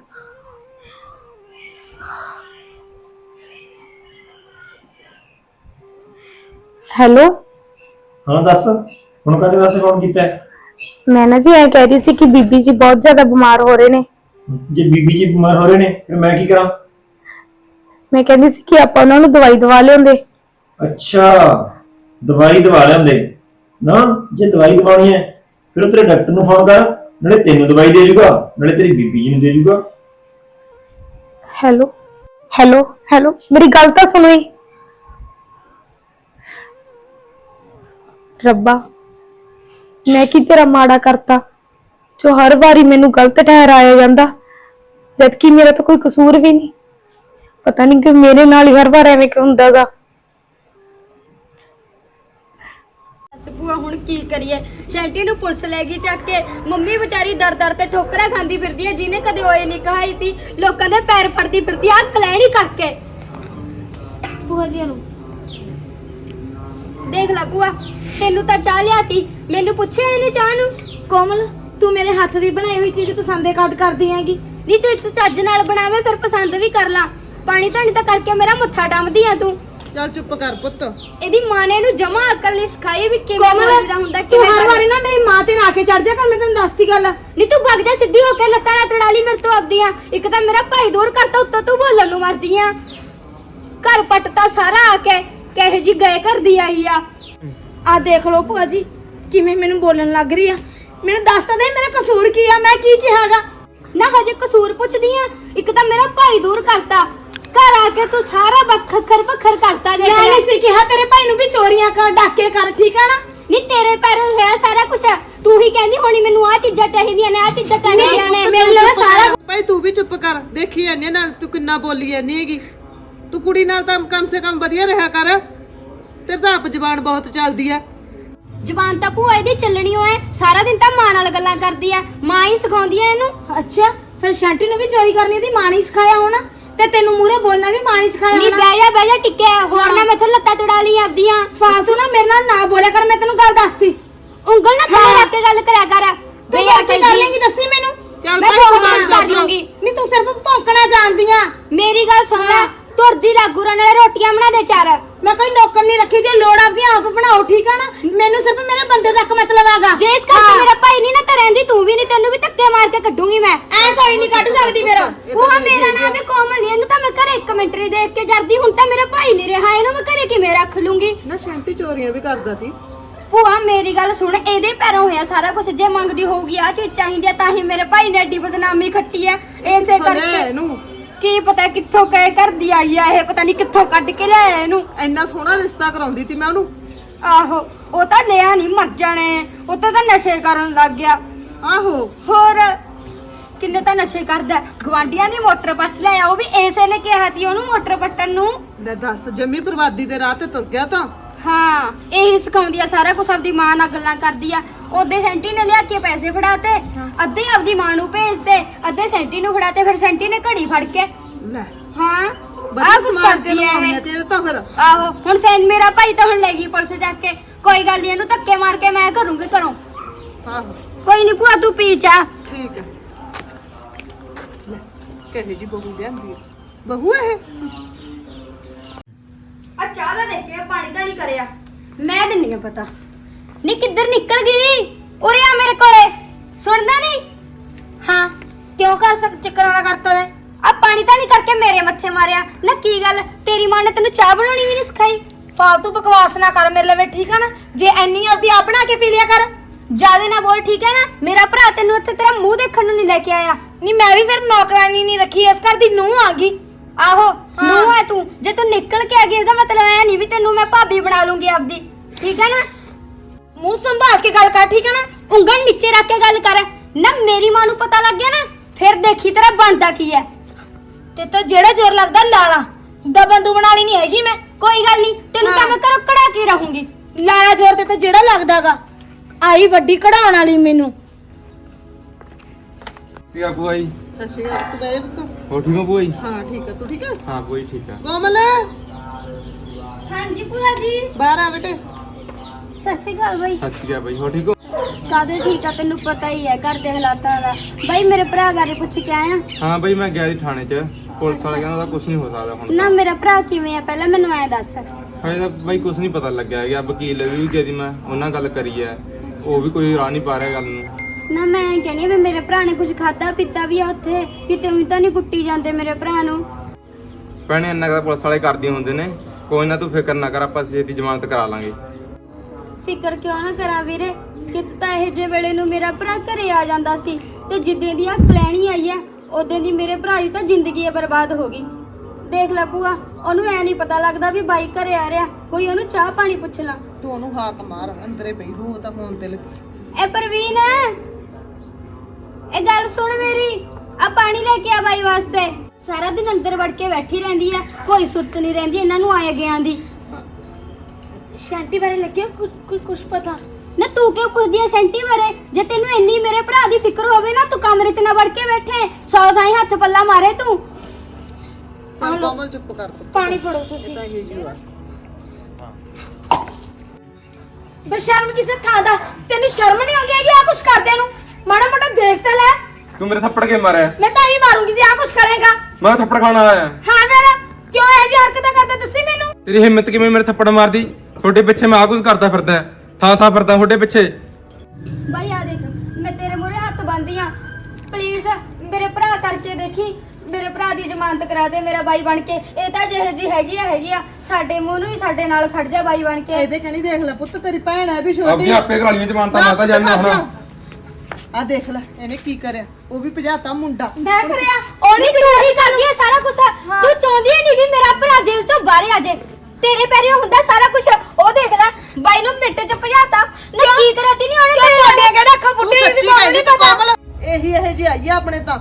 ਹੈਲੋ? ਹਾਂ ਦੱਸ। ਹੁਣ ਕਦੇ ਵਾਸਤੇ ਫੋਨ ਕੀਤਾ ਹੈ? ਮੈਂ ਨਾ ਜੀ ਐ ਕਹਿ ਰਹੀ ਸੀ ਕਿ ਬੀਬੀ ਜੀ ਬਹੁਤ ਜ਼ਿਆਦਾ ਬਿਮਾਰ ਹੋ ਰਹੇ ਨੇ। ਜੇ ਬੀਬੀ ਜੀ ਬਿਮਾਰ ਹੋ ਰਹੇ ਨੇ ਫਿਰ ਮੈਂ ਕੀ ਕਰਾਂ? ਮੈਂ ਕਹਿੰਦੀ ਸੀ ਕਿ ਆਪਾਂ ਉਹਨਾਂ ਨੂੰ ਦਵਾਈ ਦਵਾ ਲਿਆਉਂਦੇ। ਅੱਛਾ ਦਵਾਈ ਦਵਾ ਲੈਂਦੇ ਨਾ ਜੇ ਦਵਾਈ ਦਵਾਉਣੀ ਹੈ ਫਿਰ ਉਹ ਤੇਰੇ ਡਾਕਟਰ ਨੂੰ ਫੋਨ ਕਰ ਨਾਲੇ ਤੈਨੂੰ ਦਵਾਈ ਦੇ ਜੂਗਾ ਨਾਲੇ ਤੇਰੀ ਬੀਬੀ ਜੀ ਨੂੰ ਦੇ ਜੂਗਾ। ਹੈਲੋ ਹੈਲੋ ਹੈਲੋ ਮੇਰੀ ਗੱਲ ਤਾਂ ਸੁਣੋ ਹੀ ਰੱਬਾ ਮੈਂ ਕੀ ਤੇਰਾ ਮਾੜਾ ਕਰਤਾ? ਜੋ ਹਰ ਵਾਰੀ ਮੈਨੂੰ ਗਲਤ ਠਹਿਰਾਇਆ ਜਾਂਦਾ ਜਦ ਕਿ ਮੇਰਾ ਤਾਂ ਕੋਈ ਕਸੂਰ ਵੀ ਨਹੀਂ। ਪਤਾ ਨਹੀਂ ਕਿ ਮੇਰੇ ਨਾਲ ਹੀ ਹਰ ਵਾਰ ਐਵੇਂ ਕਿਉਂ ਹੁੰਦਾਗਾ। ਬਸ ਭੂਆ ਹੁਣ ਕੀ ਕਰੀਏ? ਸ਼ੈਂਟੀ ਨੂੰ ਪੁਲਿਸ ਲੈ ਗਈ ਚੱਕ ਕੇ। ਮੰਮੀ ਵਿਚਾਰੀ ਦਰ ਦਰ ਤੇ ਠੋਕਰਾਂ ਖਾਂਦੀ ਫਿਰਦੀ ਹੈ ਜਿਹਨੇ ਕਦੇ ਓਏ ਨਹੀਂ ਕਹਾਈ ਤੀ। ਲੋਕਾਂ ਦੇ ਪੈਰ ਫੜਦੀ ਫਿਰਦੀ ਆ ਕਲੈਣੀ ਕਰਕੇ। ਭੂਆ ਜੀ ਨੂੰ। ਦੇਖ ਲੈ ਭੂਆ। ਤੈਨੂੰ ਤਾਂ ਚਾਹ ਲਿਆਤੀ। ਮੈਨੂੰ ਪੁੱਛਿਆ ਇਹਨੇ ਚਾਹ ਨੂੰ? ਕੋਮਲ ਤੂੰ ਮੇਰੇ ਹੱਥ ਦੀ ਬਣਾਈ ਹੋਈ ਚੀਜ਼ ਪਸੰਦ ਕਦ ਕਰਦੀ ਹੈਗੀ? ਨਹੀਂ ਤੂੰ ਇਸ ਚੱਜ ਨਾਲ ਬਣਾਵੇਂ ਫਿਰ ਪਸੰਦ ਵੀ ਕਰ ਲਾ। ਪਾਣੀ ਧਾਣੀ ਤਾਂ ਕਰਕੇ ਮੇਰਾ ਮੱਥਾ ਡੰਮਦੀ ਆ ਤੂੰ। ਚੱਲ ਚੁੱਪ ਕਰ ਪੁੱਤ। ਇਹਦੀ ਮਾਂ ਨੇ ਇਹਨੂੰ ਜਮਾ ਅਕਲ ਨਹੀਂ ਸਿਖਾਈ ਵੀ ਕਿਵੇਂ ਕੋਮਲ ਬੋਲੀਦਾ ਹੁੰਦਾ ਤੂੰ ਕਿਵੇਂ ਹਰ। ਵਾਰੀ ਨਾ ਮੇਰੀ ਮਾਂ ਤੇ ਨਾ ਕੇ ਚੜ ਜਾ ਕਰ ਮੈਂ ਤੈਨੂੰ ਦੱਸਦੀ ਗੱਲ। ਨੀ ਤੂੰ ਭੱਗ ਜਾ ਸਿੱਧੀ ਹੋ ਕੇ ਲੱਤਾਂ ਨਾਲ ਤੜਾ ਲਈ ਮੇਰੇ ਤੋਂ ਆਪਦੀਆਂ ਇੱਕ ਤਾਂ ਮੇਰਾ ਭਾਈ ਦੂਰ ਕਰਤਾ ਉੱਤੋਂ ਤੂੰ ਬੋਲਣ ਨੂੰ ਮਰਦੀ ਆ। ਘਰ ਪੱਟਤਾ ਸਾਰਾ ਆ ਕੇ ਕਹੇ ਜੀ ਗਏ ਘਰ ਦੀ ਆਈ ਆ। ਆ ਦੇਖ ਲਓ ਭੂਆ ਜੀ ਕਿਵੇਂ ਮੈਨੂੰ ਬੋਲਣ ਲੱਗ ਰਹੀ ਆ। ਮੈਨੂੰ ਦੱਸ ਤਾਂ ਦੇ ਮੇਰਾ ਕਸੂਰ ਕੀ ਆ? ਮੈਂ ਕੀ ਕਿਹਾਗਾ? ਨਾ ਹਜੇ ਕਸੂਰ ਪੁੱਛਦੀ ਆ ਇੱਕ ਤਾਂ ਮੇਰਾ ਭਾਈ ਦੂਰ ਕਰਤਾ। ਘਰ ਆ ਕੇ ਤੂੰ ਸਾਰਾ ਬਸ ਖੱਖਰ ਪੱਖਰ ਕਰਤਾ ਦੇਖ ਮੈਂ। ਨਹੀਂ ਸੀ ਕਿਹਾ ਤੇਰੇ ਭਾਈ ਨੂੰ ਵੀ ਚੋਰੀਆਂ ਕਰ ਡਾਕੇ ਕਰ ਠੀਕ ਆ ਨਾ? ਨੀ ਤੇਰੇ ਪੈਰੋਂ ਹੋਇਆ ਸਾਰਾ ਕੁਝ ਤੂੰ ਹੀ ਕਹਿੰਦੀ ਹੋਣੀ ਮੈਨੂੰ ਆ ਚੀਜ਼ਾਂ ਚਾਹੀਦੀਆਂ ਨੇ ਆ ਚੀਜ਼ਾਂ ਚਾਹੀਦੀਆਂ ਨੇ। ਮੇਰੇ ਲਈ ਸਾਰਾ ਭਾਈ ਤੂੰ ਵੀ ਚੁੱਪ ਕਰ। ਦੇਖੀ ਐਨੇ ਨਾਲ ਤੂੰ ਕਿੰਨਾ ਬੋਲੀ ਐਨੀ ਹੈਗੀ। ਤੂੰ ਕੁੜੀ ਨਾਲ ਤਾਂ ਕਮ ਸੇ ਕਮ ਵਧੀਆ ਰਿਹਾ ਕਰ। ਤੇਰੇ ਤਾਂ ਆਪ ਜ਼ਬਾਨ ਬਹੁਤ ਚੱਲਦੀ ਐ ਜ਼ਬਾਨ ਤਾਂ ਭੂਆ ਇਹਦੀ ਚੱਲਣੀ ਓ ਐ ਸਾਰਾ ਦਿਨ ਤਾਂ ਮਾਂ ਨਾਲ ਗੱਲਾਂ ਕਰਦੀ ਆ ਮਾਂ ਹੀ ਸਿਖਾਉਂਦੀ ਐ ਇਹਨੂੰ। ਅੱਛਾ ਫਿਰ ਸ਼ਾਂਟੀ ਨੂੰ ਵੀ ਚੋਰੀ ਕਰਨੀ ਦੀ ਮਾਂ ਨੇ ਸਿਖਾਇਆ ਹੋਣਾ? ਤੇ ਤੈਨੂੰ ਮੂਰੇ ਬੋਲਣਾ ਵੀ ਮਾਂ ਨੇ ਸਿਖਾਇਆ ਨੀ ਬਹਿ ਜਾ ਬਹਿ ਜਾ ਟਿੱਕਿਆ ਹੋਰ ਨਾ ਮੈਥੋਂ ਲੱਤਾਂ ਤੁੜਾ ਲਈ ਆਪਦੀਆਂ ਫਾਲਤੂ ਨਾ ਮੇਰੇ ਨਾਲ ਨਾ ਬੋਲਿਆ ਕਰ ਮੈਂ ਤੈਨੂੰ ਗੱਲ ਦੱਸਦੀ ਉਂਗਲ ਨਾ ਥੱਲੇ ਰੱਖ ਕੇ ਗੱਲ ਕਰਿਆ ਕਰ। ਤੂੰ ਹੋਰ ਕੀ ਕਰ ਲੇਂਗੀ ਦੱਸੀ ਮੈਨੂੰ? ਚੱਲ ਮੈਂ ਭਾਈ ਜ਼ਬਾਨ ਕਰ ਕਰ ਲੂੰਗੀ ਨਹੀਂ ਤੂੰ ਸਿਰਫ ਭੌਂਕਣਾ ਜਾਣਦੀ ਆ। ਮੇਰੀ ਗੱਲ ਸੁਣ ਲੈ ਤੁਰਦੀ ਲਾਗੂ ਰਨ ਵਾਲੇ ਰੋਟੀਆਂ ਬਣਾ ਦੇ ਚਾਰ। ਮੈਂ ਕੋਈ ਨੌਕਰ ਨਹੀਂ ਰੱਖੀ ਜੇ ਲੋੜ ਆਪਦੀ ਆਪ ਬਣਾਓ ਠੀਕ ਆ ਨਾ? ਮੈਨੂੰ ਸਿਰਫ ਮੇਰੇ ਬੰਦੇ ਤੱਕ ਮਤਲਬ ਆਗਾ ਜੇ ਇਸ ਘਰ 'ਚ ਮੇਰਾ ਭਾਈ ਨਹੀਂ ਨਾ ਤਾਂ ਰਹਿੰਦੀ ਤੂੰ ਵੀ ਨਹੀਂ ਤੈਨੂੰ ਵੀ ਧੱਕੇ ਮਾਰ ਕੇ ਕੱਢੂੰਗੀ ਮੈਂ। ਐ ਕੋਈ ਨਹੀਂ ਕੱਢ ਸਕਦੀ ਮੇਰਾ। ਭੂਆ ਮੇਰਾ ਨਾਮ ਹੈ ਕੋਮਲ ਨਹੀਂ ਇਹਨੂੰ ਤਾਂ ਮੈਂ ਘਰੇ ਇੱਕ ਮਿੰਟ ਨਹੀਂ ਦੇਖ ਕੇ ਜਾਂਦੀ ਹੁਣ ਤਾਂ ਮੇਰਾ ਭਾਈ ਨਹੀਂ ਰਿਹਾ ਇਹਨੂੰ ਮੈਂ ਘਰੇ ਕਿਵੇਂ ਰੱਖ ਲੂੰਗੀ? ਨਾ ਸ਼ੈਂਟੀ ਚੋਰੀਆਂ ਵੀ ਕਰਦਾ ਤੀ। ਭੂਆ ਮੇਰੀ ਗੱਲ ਸੁਣ ਇਹਦੇ ਪੈਰੋਂ ਹੋਇਆ ਸਾਰਾ ਕੁਝ ਜੇ ਮੰਗਦੀ ਹੋਊਗੀ ਆ ਚੀਜ਼ ਚਾਹੀਦੀ ਆ ਤਾਂ ਹੀ ਮੇਰੇ ਭਾਈ ਨੇ ਐਡੀ ਬਦਨਾਮੀ ਖੱਟੀ ਐ ਐਸੇ ਥੱਲੇ ਕਰਕੇ। ਇਹਨੂੰ? ਕੀ ਪਤਾ ਕਿੱਥੋਂ ਕਹੇ ਕਰਦੀ ਆਈ ਆ ਇਹ ਪਤਾ ਨਹੀਂ ਕਿੱਥੋਂ ਕੱਢ ਕੇ ਲਿਆਇਆ ਇਹਨੂੰ। ਇੰਨਾ ਸੋਹਣਾ ਰਿਸ਼ਤਾ ਕਰਾਉਂਦੀ ਤੀ ਮੈਂ ਉਹਨੂੰ। ਆਹੋ ਉਹ ਤਾਂ ਲਿਆ ਨਹੀਂ ਮਰ ਜਾਣੇ ਉਹ ਤਾਂ ਤਾਂ ਨਸ਼ੇ ਕਰਨ ਲੱਗ ਗਿਆ। ਆਹੋ। ਹੋਰ ਕਿੰਨੇ ਤਾਂ ਨਸ਼ੇ ਕਰਦਾ ਗਵਾਂਡੀਆਂ ਦੀ ਮੋਟਰ ਪੱਟ ਲਿਆ ਉਹ ਵੀ ਐਸੇ ਨੇ ਕਿਹਾ ਤੀ ਉਹਨੂੰ ਮੋਟਰ ਪੱਟਣ ਨੂੰ। ਲੈ ਦੱਸ ਜੰਮੀ ਬਰਬਾਦੀ ਦੇ ਰਾਹ ਤੇ ਤੁਰ ਗਿਆ ਤਾਂ। ਹਾਂ ਇਹੀ ਸਿਖਾਉਂਦੀ ਆ ਸਾਰਾ ਕੁਝ ਆਪਦੀ ਮਾਂ ਨਾਲ ਗੱਲਾਂ ਕਰਦੀ ਆ। ਉਹਦੇ ਸੈਂਟੀ ਨੇ ਲਿਆ ਕੇ ਪੈਸੇ ਫੜਾਤੇ ਅੱਧੇ ਆਪਦੀ ਮਾਂ ਨੂੰ ਭੇਜਤੇ ਅੱਧੇ ਸੈਂਟੀ ਨੂੰ ਫੜਾਤੇ ਫਿਰ ਸੈਂਟੀ ਨੇ ਘੜੀ ਫੜ ਕੇ। ਲੈ। ਹਾਂ ਕੁਛ ਸਮਾਰ ਕੇ ਕਰਦੀ ਲਵਾਉਣੀ ਇਹ। ਤੇ ਤਾਂ ਫਿਰ। ਆਹੋ ਹੁਣ ਸੈਨ ਮੇਰਾ ਭਾਈ ਤਾਂ ਹੁਣ ਲੈ ਗਈ ਪੁਲਿਸ ਜਾ ਕੇ। ਕੋਈ ਗੱਲ ਨਹੀਂ ਇਹਨੂੰ ਧੱਕੇ ਮਾਰ ਕੇ ਮੈਂ ਕਰੂੰਗੀ ਘਰੋਂ। ਆਹੋ। ਕੋਈ ਨਹੀਂ ਭੂਆ ਤੂੰ ਪੀ ਚਾ ਠੀਕ ਹੈ ਲੈ ਕਹੇ ਜੀ ਬਹੂ ਲਿਆਂਦੀ ਹੈ ਬਹੂ ਇਹ? ਆ ਚਾਹ ਦਾ ਦੇਖਿਆ ਪਾਣੀ ਦਾ ਨਹੀਂ ਕਰਿਆ। ਮੈਂ ਦਿੰਨੀ ਆ ਪਤਾ। ਨੀ ਕਿੱਧਰ ਨਿਕਲ ਗਈ? ਉਰੇ ਆ ਮੇਰੇ ਕੋਲੇ। ਸੁਣਦਾ ਨਹੀਂ ਹਾਂ ਕਿਉਂ ਕਰ ਸਕ ਚੱਕਰਾਂ ਕਰਤਾ ਵੇ ਆ ਪਾਣੀ ਤਾਂ ਨਹੀਂ ਕਰਕੇ ਮੇਰੇ ਮੱਥੇ ਮਾਰਿਆ। ਨਾ ਕੀ ਗੱਲ? ਤੇਰੀ ਮਾਂ ਨੇ ਤੈਨੂੰ ਚਾਹ ਬਣਾਉਣੀ ਵੀ ਨਹੀਂ ਸਿਖਾਈ? ਫਾਲਤੂ ਬਕਵਾਸ ਨਾ ਕਰ ਮੇਰੇ ਲਵੇ ਠੀਕ ਆ ਨਾ? ਜੇ ਐਨੀ ਆਪਦੀ ਆਪ ਬਣਾ ਕੇ ਪੀ ਲਿਆ ਕਰ। ਜ਼ਿਆਦਾ ਨਾ ਬੋਲ ਠੀਕ ਹੈ ਨਾ? ਮੇਰਾ ਭਰਾ ਤੈਨੂੰ ਇੱਥੇ ਤੇਰਾ ਮੂੰਹ ਦੇਖਣ ਨੂੰ ਨਹੀਂ ਲੈ ਕੇ ਆਇਆ। ਨਹੀਂ ਮੈਂ ਵੀ ਫਿਰ ਨੌਕਰਾਨੀ ਨਹੀਂ ਰੱਖੀ ਇਸ ਘਰ ਦੀ ਨੂੰਹ ਆ ਗਈ। ਆਹੋ ਨੂੰ ਹੈ ਤੂੰ। ਜੇ ਤੂੰ ਨਿਕਲ ਕੇ ਆ ਗਈ ਇਹਦਾ ਮਤਲਬ ਐ ਨਹੀਂ ਵੀ ਤੈਨੂੰ ਮੈਂ ਭਾਬੀ ਬਣਾ ਲੂੰਗੀ ਆਪਦੀ। ਠੀਕ ਹੈ ਨਾ? ਮੂੰਹ ਸੰਭਾਲ ਕੇ ਗੱਲ ਕਰ ਠੀਕ ਆ ਨਾ? ਉਂਗਲ ਨੀਚੇ ਰੱਖ ਕੇ ਗੱਲ ਕਰ। ਨਾ ਮੇਰੀ ਮਾਂ ਨੂੰ ਪਤਾ ਲੱਗ ਗਿਆ ਨਾ ਫਿਰ ਦੇਖੀ ਤੇਰਾ ਬਣਦਾ ਕੀ ਹੈ। ਤੇ ਤਾਂ ਜਿਹੜਾ ਜ਼ੋਰ ਲੱਗਦਾ ਲਾਲਾ। ਦਬਨ ਦੁਬਣ ਵਾਲੀ ਨਹੀਂ ਹੈਗੀ ਮੈਂ। ਕੋਈ ਗੱਲ ਨਹੀਂ ਤੈਨੂੰ ਤਾਂ ਮੈਂ ਕਰੋ ਕੜਾ ਕੇ ਰਹੂੰਗੀ। ਲਾਇਆ ਜ਼ੋਰ ਤੇ ਤਾਂ ਜਿਹੜਾ ਲੱਗਦਾਗਾ। ਆਈ ਵੱਡੀ ਕਢਾਉਣ ਵਾਲੀ ਮੈਨੂੰ। ਭੂਆ ਜੀ। ਅੱਛਾ ਤੂੰ ਗਏ ਤੂੰ ਹੋ ਠੀਕ ਹੋ ਭੂਆ ਜੀ? ਹਾਂ ਠੀਕ ਹੈ ਤੂੰ ਠੀਕ ਹੈ ਹਾਂ ਜੀ ਠੀਕ ਆ। ਕੋਮਲ? ਹਾਂਜੀ ਭੂਆ ਜੀ। ਬਾਹਰ ਆ ਬੇਟੇ। ਸਤਿ ਸ਼੍ਰੀ ਅਕਾਲ ਬਾਈ। ਸਤਿ ਸ਼੍ਰੀ ਅਕਾਲ ਬਾਈ ਹੋ ਠੀਕ ਹੋ? ਕਾਦੇ ਠੀਕ ਆ? ਤੈਨੂੰ ਪਤਾ ਹੀ ਹੈ ਘਰ ਦੇ ਹਾਲਾਤਾਂ ਦਾ। ਬਾਈ ਮੇਰੇ ਭਰਾ ਬਾਰੇ ਪੁੱਛ ਕੇ ਆਇਆ? ਹਾਂ ਬਾਈ ਮੈਂ ਗਿਆ ਸੀ ਥਾਣੇ 'ਚ। ਪੁਲਿਸ ਵਾਲਾ ਕਹਿੰਦਾ ਉਹਦਾ ਕੁਝ ਨਹੀਂ ਹੋ ਸਕਦਾ ਹੁਣ ਨਾ ਮੇਰਾ ਭਰਾ ਕਿਵੇਂ ਆ? ਪਹਿਲਾਂ ਮੈਨੂੰ ਐ ਦੱਸ। ਹਜੇ ਤਾਂ ਬਾਈ ਕੁਝ ਨਹੀਂ ਪਤਾ ਲੱਗਿਆ ਹੈਗਾ। ਵਕੀਲ ਵੀ ਗਿਆ ਦੀ ਮੈਂ ਉਹਨਾਂ ਨਾਲ ਗੱਲ ਕਰੀ ਹੈ ਉਹ ਵੀ ਕੋਈ ਰਾਹ ਨਹੀਂ ਪਾ ਰਿਹਾ ਗੱਲ ਨੂੰ। ਨਾ ਮੈਂ ਐਂ ਕਹਿੰਦੀ ਆ ਵੀ ਮੇਰੇ ਭਰਾ ਨੇ ਕੁਝ ਖਾਦਾ ਪੀਤਾ ਵੀ ਆ ਉੱਥੇ ਕਿਤੇ ਵੀ ਤਾਂ ਨਹੀਂ ਕੁੱਟੀ ਜਾਂਦੇ ਮੇਰੇ ਭਰਾ ਨੂੰ। ਭੈਣੇ ਇੰਨਾ ਕੁ ਤਾਂ ਪੁਲਿਸ ਵਾਲੇ ਕਰਦੇ ਹੁੰਦੇ ਨੇ। ਕੋਈ ਨਾ ਤੂੰ ਫਿਕਰ ਨਾ ਕਰ ਆਪਾਂ ਛੇਤੀ ਜ਼ਮਾਨਤ ਕਰਾ ਲਾਂਗੇ। ਫਿਕਰ ਕਿਉਂ ਨਾ ਕਰਾਂ ਵੀਰੇ? ਕਿਤੇ ਤਾਂ ਇਹ ਜੇ ਵੇਲੇ ਨੂੰ ਮੇਰਾ ਭਰਾ ਘਰੇ ਆ ਜਾਂਦਾ ਸੀ ਤੇ ਜਿੱਦਾਂ ਦੀ ਆ ਕਲੈਣੀ ਆਈ ਐ ਉਦੋਂ ਦੀ ਮੇਰੇ ਭਰਾ ਦੀ ਤਾਂ ਜ਼ਿੰਦਗੀ ਬਰਬਾਦ ਹੋ ਗਈ। ਦੇਖ ਲੈ ਭੂਆ ਉਹਨੂੰ ਐ ਨਹੀਂ ਪਤਾ ਲੱਗਦਾ ਵੀ ਬਾਈ ਘਰੇ ਆ ਰਿਹਾ ਕੋਈ ਉਹਨੂੰ ਚਾਹ ਪਾਣੀ ਪੁੱਛ ਲਾ। ਤੂੰ ਉਹਨੂੰ ਹਾਕ ਮਾਰ ਅੰਦਰੇ ਪਈ ਹੋ ਤਾਂ ਫੋਨ ਤੇ ਲੱਗੀ। ਐ ਪ੍ਰਵੀਨ ਇਹ ਗੱਲ ਸੁਣ ਮੇਰੀ ਆ ਪਾਣੀ ਲੈ ਕੇ ਆ ਬਾਈ ਵਾਸਤੇ। ਸਾਰਾ ਦਿਨ ਅੰਦਰ ਵੜ ਕੇ ਬੈਠੀ ਰਹਿੰਦੀ ਆ ਕੋਈ ਸੁਰਤ ਨਹੀਂ ਰਹਿੰਦੀ ਇਹਨਾਂ ਨੂੰ ਆਏ ਗਿਆਂ ਦੀ। ਸ਼ਾਂਤੀ ਬਾਰੇ ਲੱਗਿਆ ਕੁਝ ਕੁਝ ਪਤਾ? ਨਾ ਤੂੰ ਕਿਉਂ ਪੁੱਛਦੀ ਐ ਸੈਂਟੀ ਬਾਰੇ? ਜੇ ਤੈਨੂੰ ਇੰਨੀ ਮੇਰੇ ਭਰਾ ਦੀ ਫਿਕਰ ਹੋਵੇ ਨਾ ਤੂੰ ਕਮਰੇ 'ਚ ਨਾ ਵੜ ਕੇ ਬੈਠੇ। ਸੌ ਥਾਈ ਹੱਥ ਪੱਲਾ ਮਾਰੇ ਤੂੰ। ਕੋਮਲ ਚੁੱਪ ਕਰ ਪੁੱਤ। ਪਾਣੀ ਫੜੋ ਤੁਸੀਂ ਤਾਂ ਇਹ ਜੀ ਆ ਬਸ਼ਰਮ ਕਿਸੇ ਥਾਂ ਦਾ। ਤੈਨੂੰ ਸ਼ਰਮ ਨਹੀਂ ਆਉਂਦੀ ਹੈਗੀ ਆ ਕੁਛ ਕਰਦੇ ਨੂੰ? ਮਾੜਾ ਮੋਟਾ ਦੇਖ ਤਾਂ ਲੈ। ਤੂੰ ਮੇਰੇ ਥੱਪੜ ਕੇ ਮਾਰਿਆ? ਮੈਂ ਤਾਂ ਹੀ ਮਾਰੂੰਗੀ ਜੇ ਆ ਕੁਛ ਕਰੇਗਾ। ਮੈਂ ਥੱਪੜ ਖਾਣਾ ਆਇਆ। ਹਾਂ ਮੇਰਾ ਕਿਉਂ ਇਹ ਜਿਹੀ ਹਰਕਤਾਂ ਕਰਦਾ ਦੱਸੀ ਮੈਨੂੰ? ਤੇਰੀ ਹਿੰਮਤ ਕਿਵੇਂ ਮੇਰੇ ਥੱਪੜ ਮਾਰਦੀ? ਤੁਹਾਡੇ ਪਿੱਛੇ ਮੈਂ ਆ ਕੁਝ ਕਰਦਾ ਫਿਰਦਾ ਹੈ। ਥਾਂ ਥਾਂ ਫਿਰਦਾ ਤੁਹਾਡੇ ਪਿੱਛੇ। ਬਾਈ ਆ ਦੇਖ ਮੈਂ ਤੇਰੇ ਮੂਹਰੇ ਹੱਥ ਬੰਨਦੀ ਆ। ਪਲੀਜ਼ ਮੇਰੇ ਭਰਾ ਕਰਕੇ ਦੇਖੀ ਮੇਰੇ ਭਰਾ ਦੀ ਜ਼ਮਾਨਤ ਕਰਾ ਦੇ ਮੇਰਾ ਬਾਈ ਬਣ ਕੇ। ਇਹ ਤਾਂ ਜਿਹੇ ਜੀ ਹੈਗੀ ਆ ਹੈਗੀ ਆ। ਸਾਡੇ ਮੂੰਹ ਨੂੰ ਹੀ ਸਾਡੇ ਨਾਲ ਖੜ ਜਾ ਬਾਈ ਬਣ ਕੇ। ਇਹਦੇ ਕਹਣੀ ਦੇਖ ਲੈ ਪੁੱਤ ਤੇਰੀ ਭੈਣ ਹੈ ਵੀ ਛੋਟੀ ਆਪਦੀਆਂ ਆਪੇ ਕਰਾ ਲਈਆਂ ਜਮਾਨਤਾਂ ਮੈਂ ਤਾਂ ਜਾਣਦਾ ਹੁਣ। ਆ ਦੇਖ ਲੈ ਇਹਨੇ ਕੀ ਕਰਿਆ? ਉਹ ਵੀ ਭਜਾਤਾ ਮੁੰਡਾ। ਮੈਂ ਕਰਿਆ ਉਹਨੇ ਚੋਰੀ ਕਰਦੀ ਆ ਸਾਰਾ ਕੁਝ ਤੂੰ ਚਾਹੁੰਦੀ ਨਹੀਂ ਵੀ ਮੇਰਾ ਭਰਾ ਜੇਲ੍ਹ ਤੋਂ ਬਾਹਰ ਆ ਜੇ। ਤੇਰੇ ਪੈਰੇ ਹੁੰਦਾ ਸਾਰਾ ਕੁਝ ਉਹ ਦੇਖ ਲੈ ਬਾਈ ਨੂੰ ਮਿੰਟ ਚ ਭਜਾਤਾ। ਨਾ। ਕੀ ਕਰਾਤੀ ਨਹੀਂ ਉਹਨੇ ਨਾਲ? ਕਿਹੜਾ ਅੱਖਾਂ ਤੂੰ ਫੁੱਟੀ ਸੀ ਸੱਚੀ ਕਹਿੰਦੀ ਤੂੰ ਕੋਮਲ ਇਹੀ ਇਹ ਜੀ ਆਈ ਆ ਆਪਣੇ ਤਾਂ।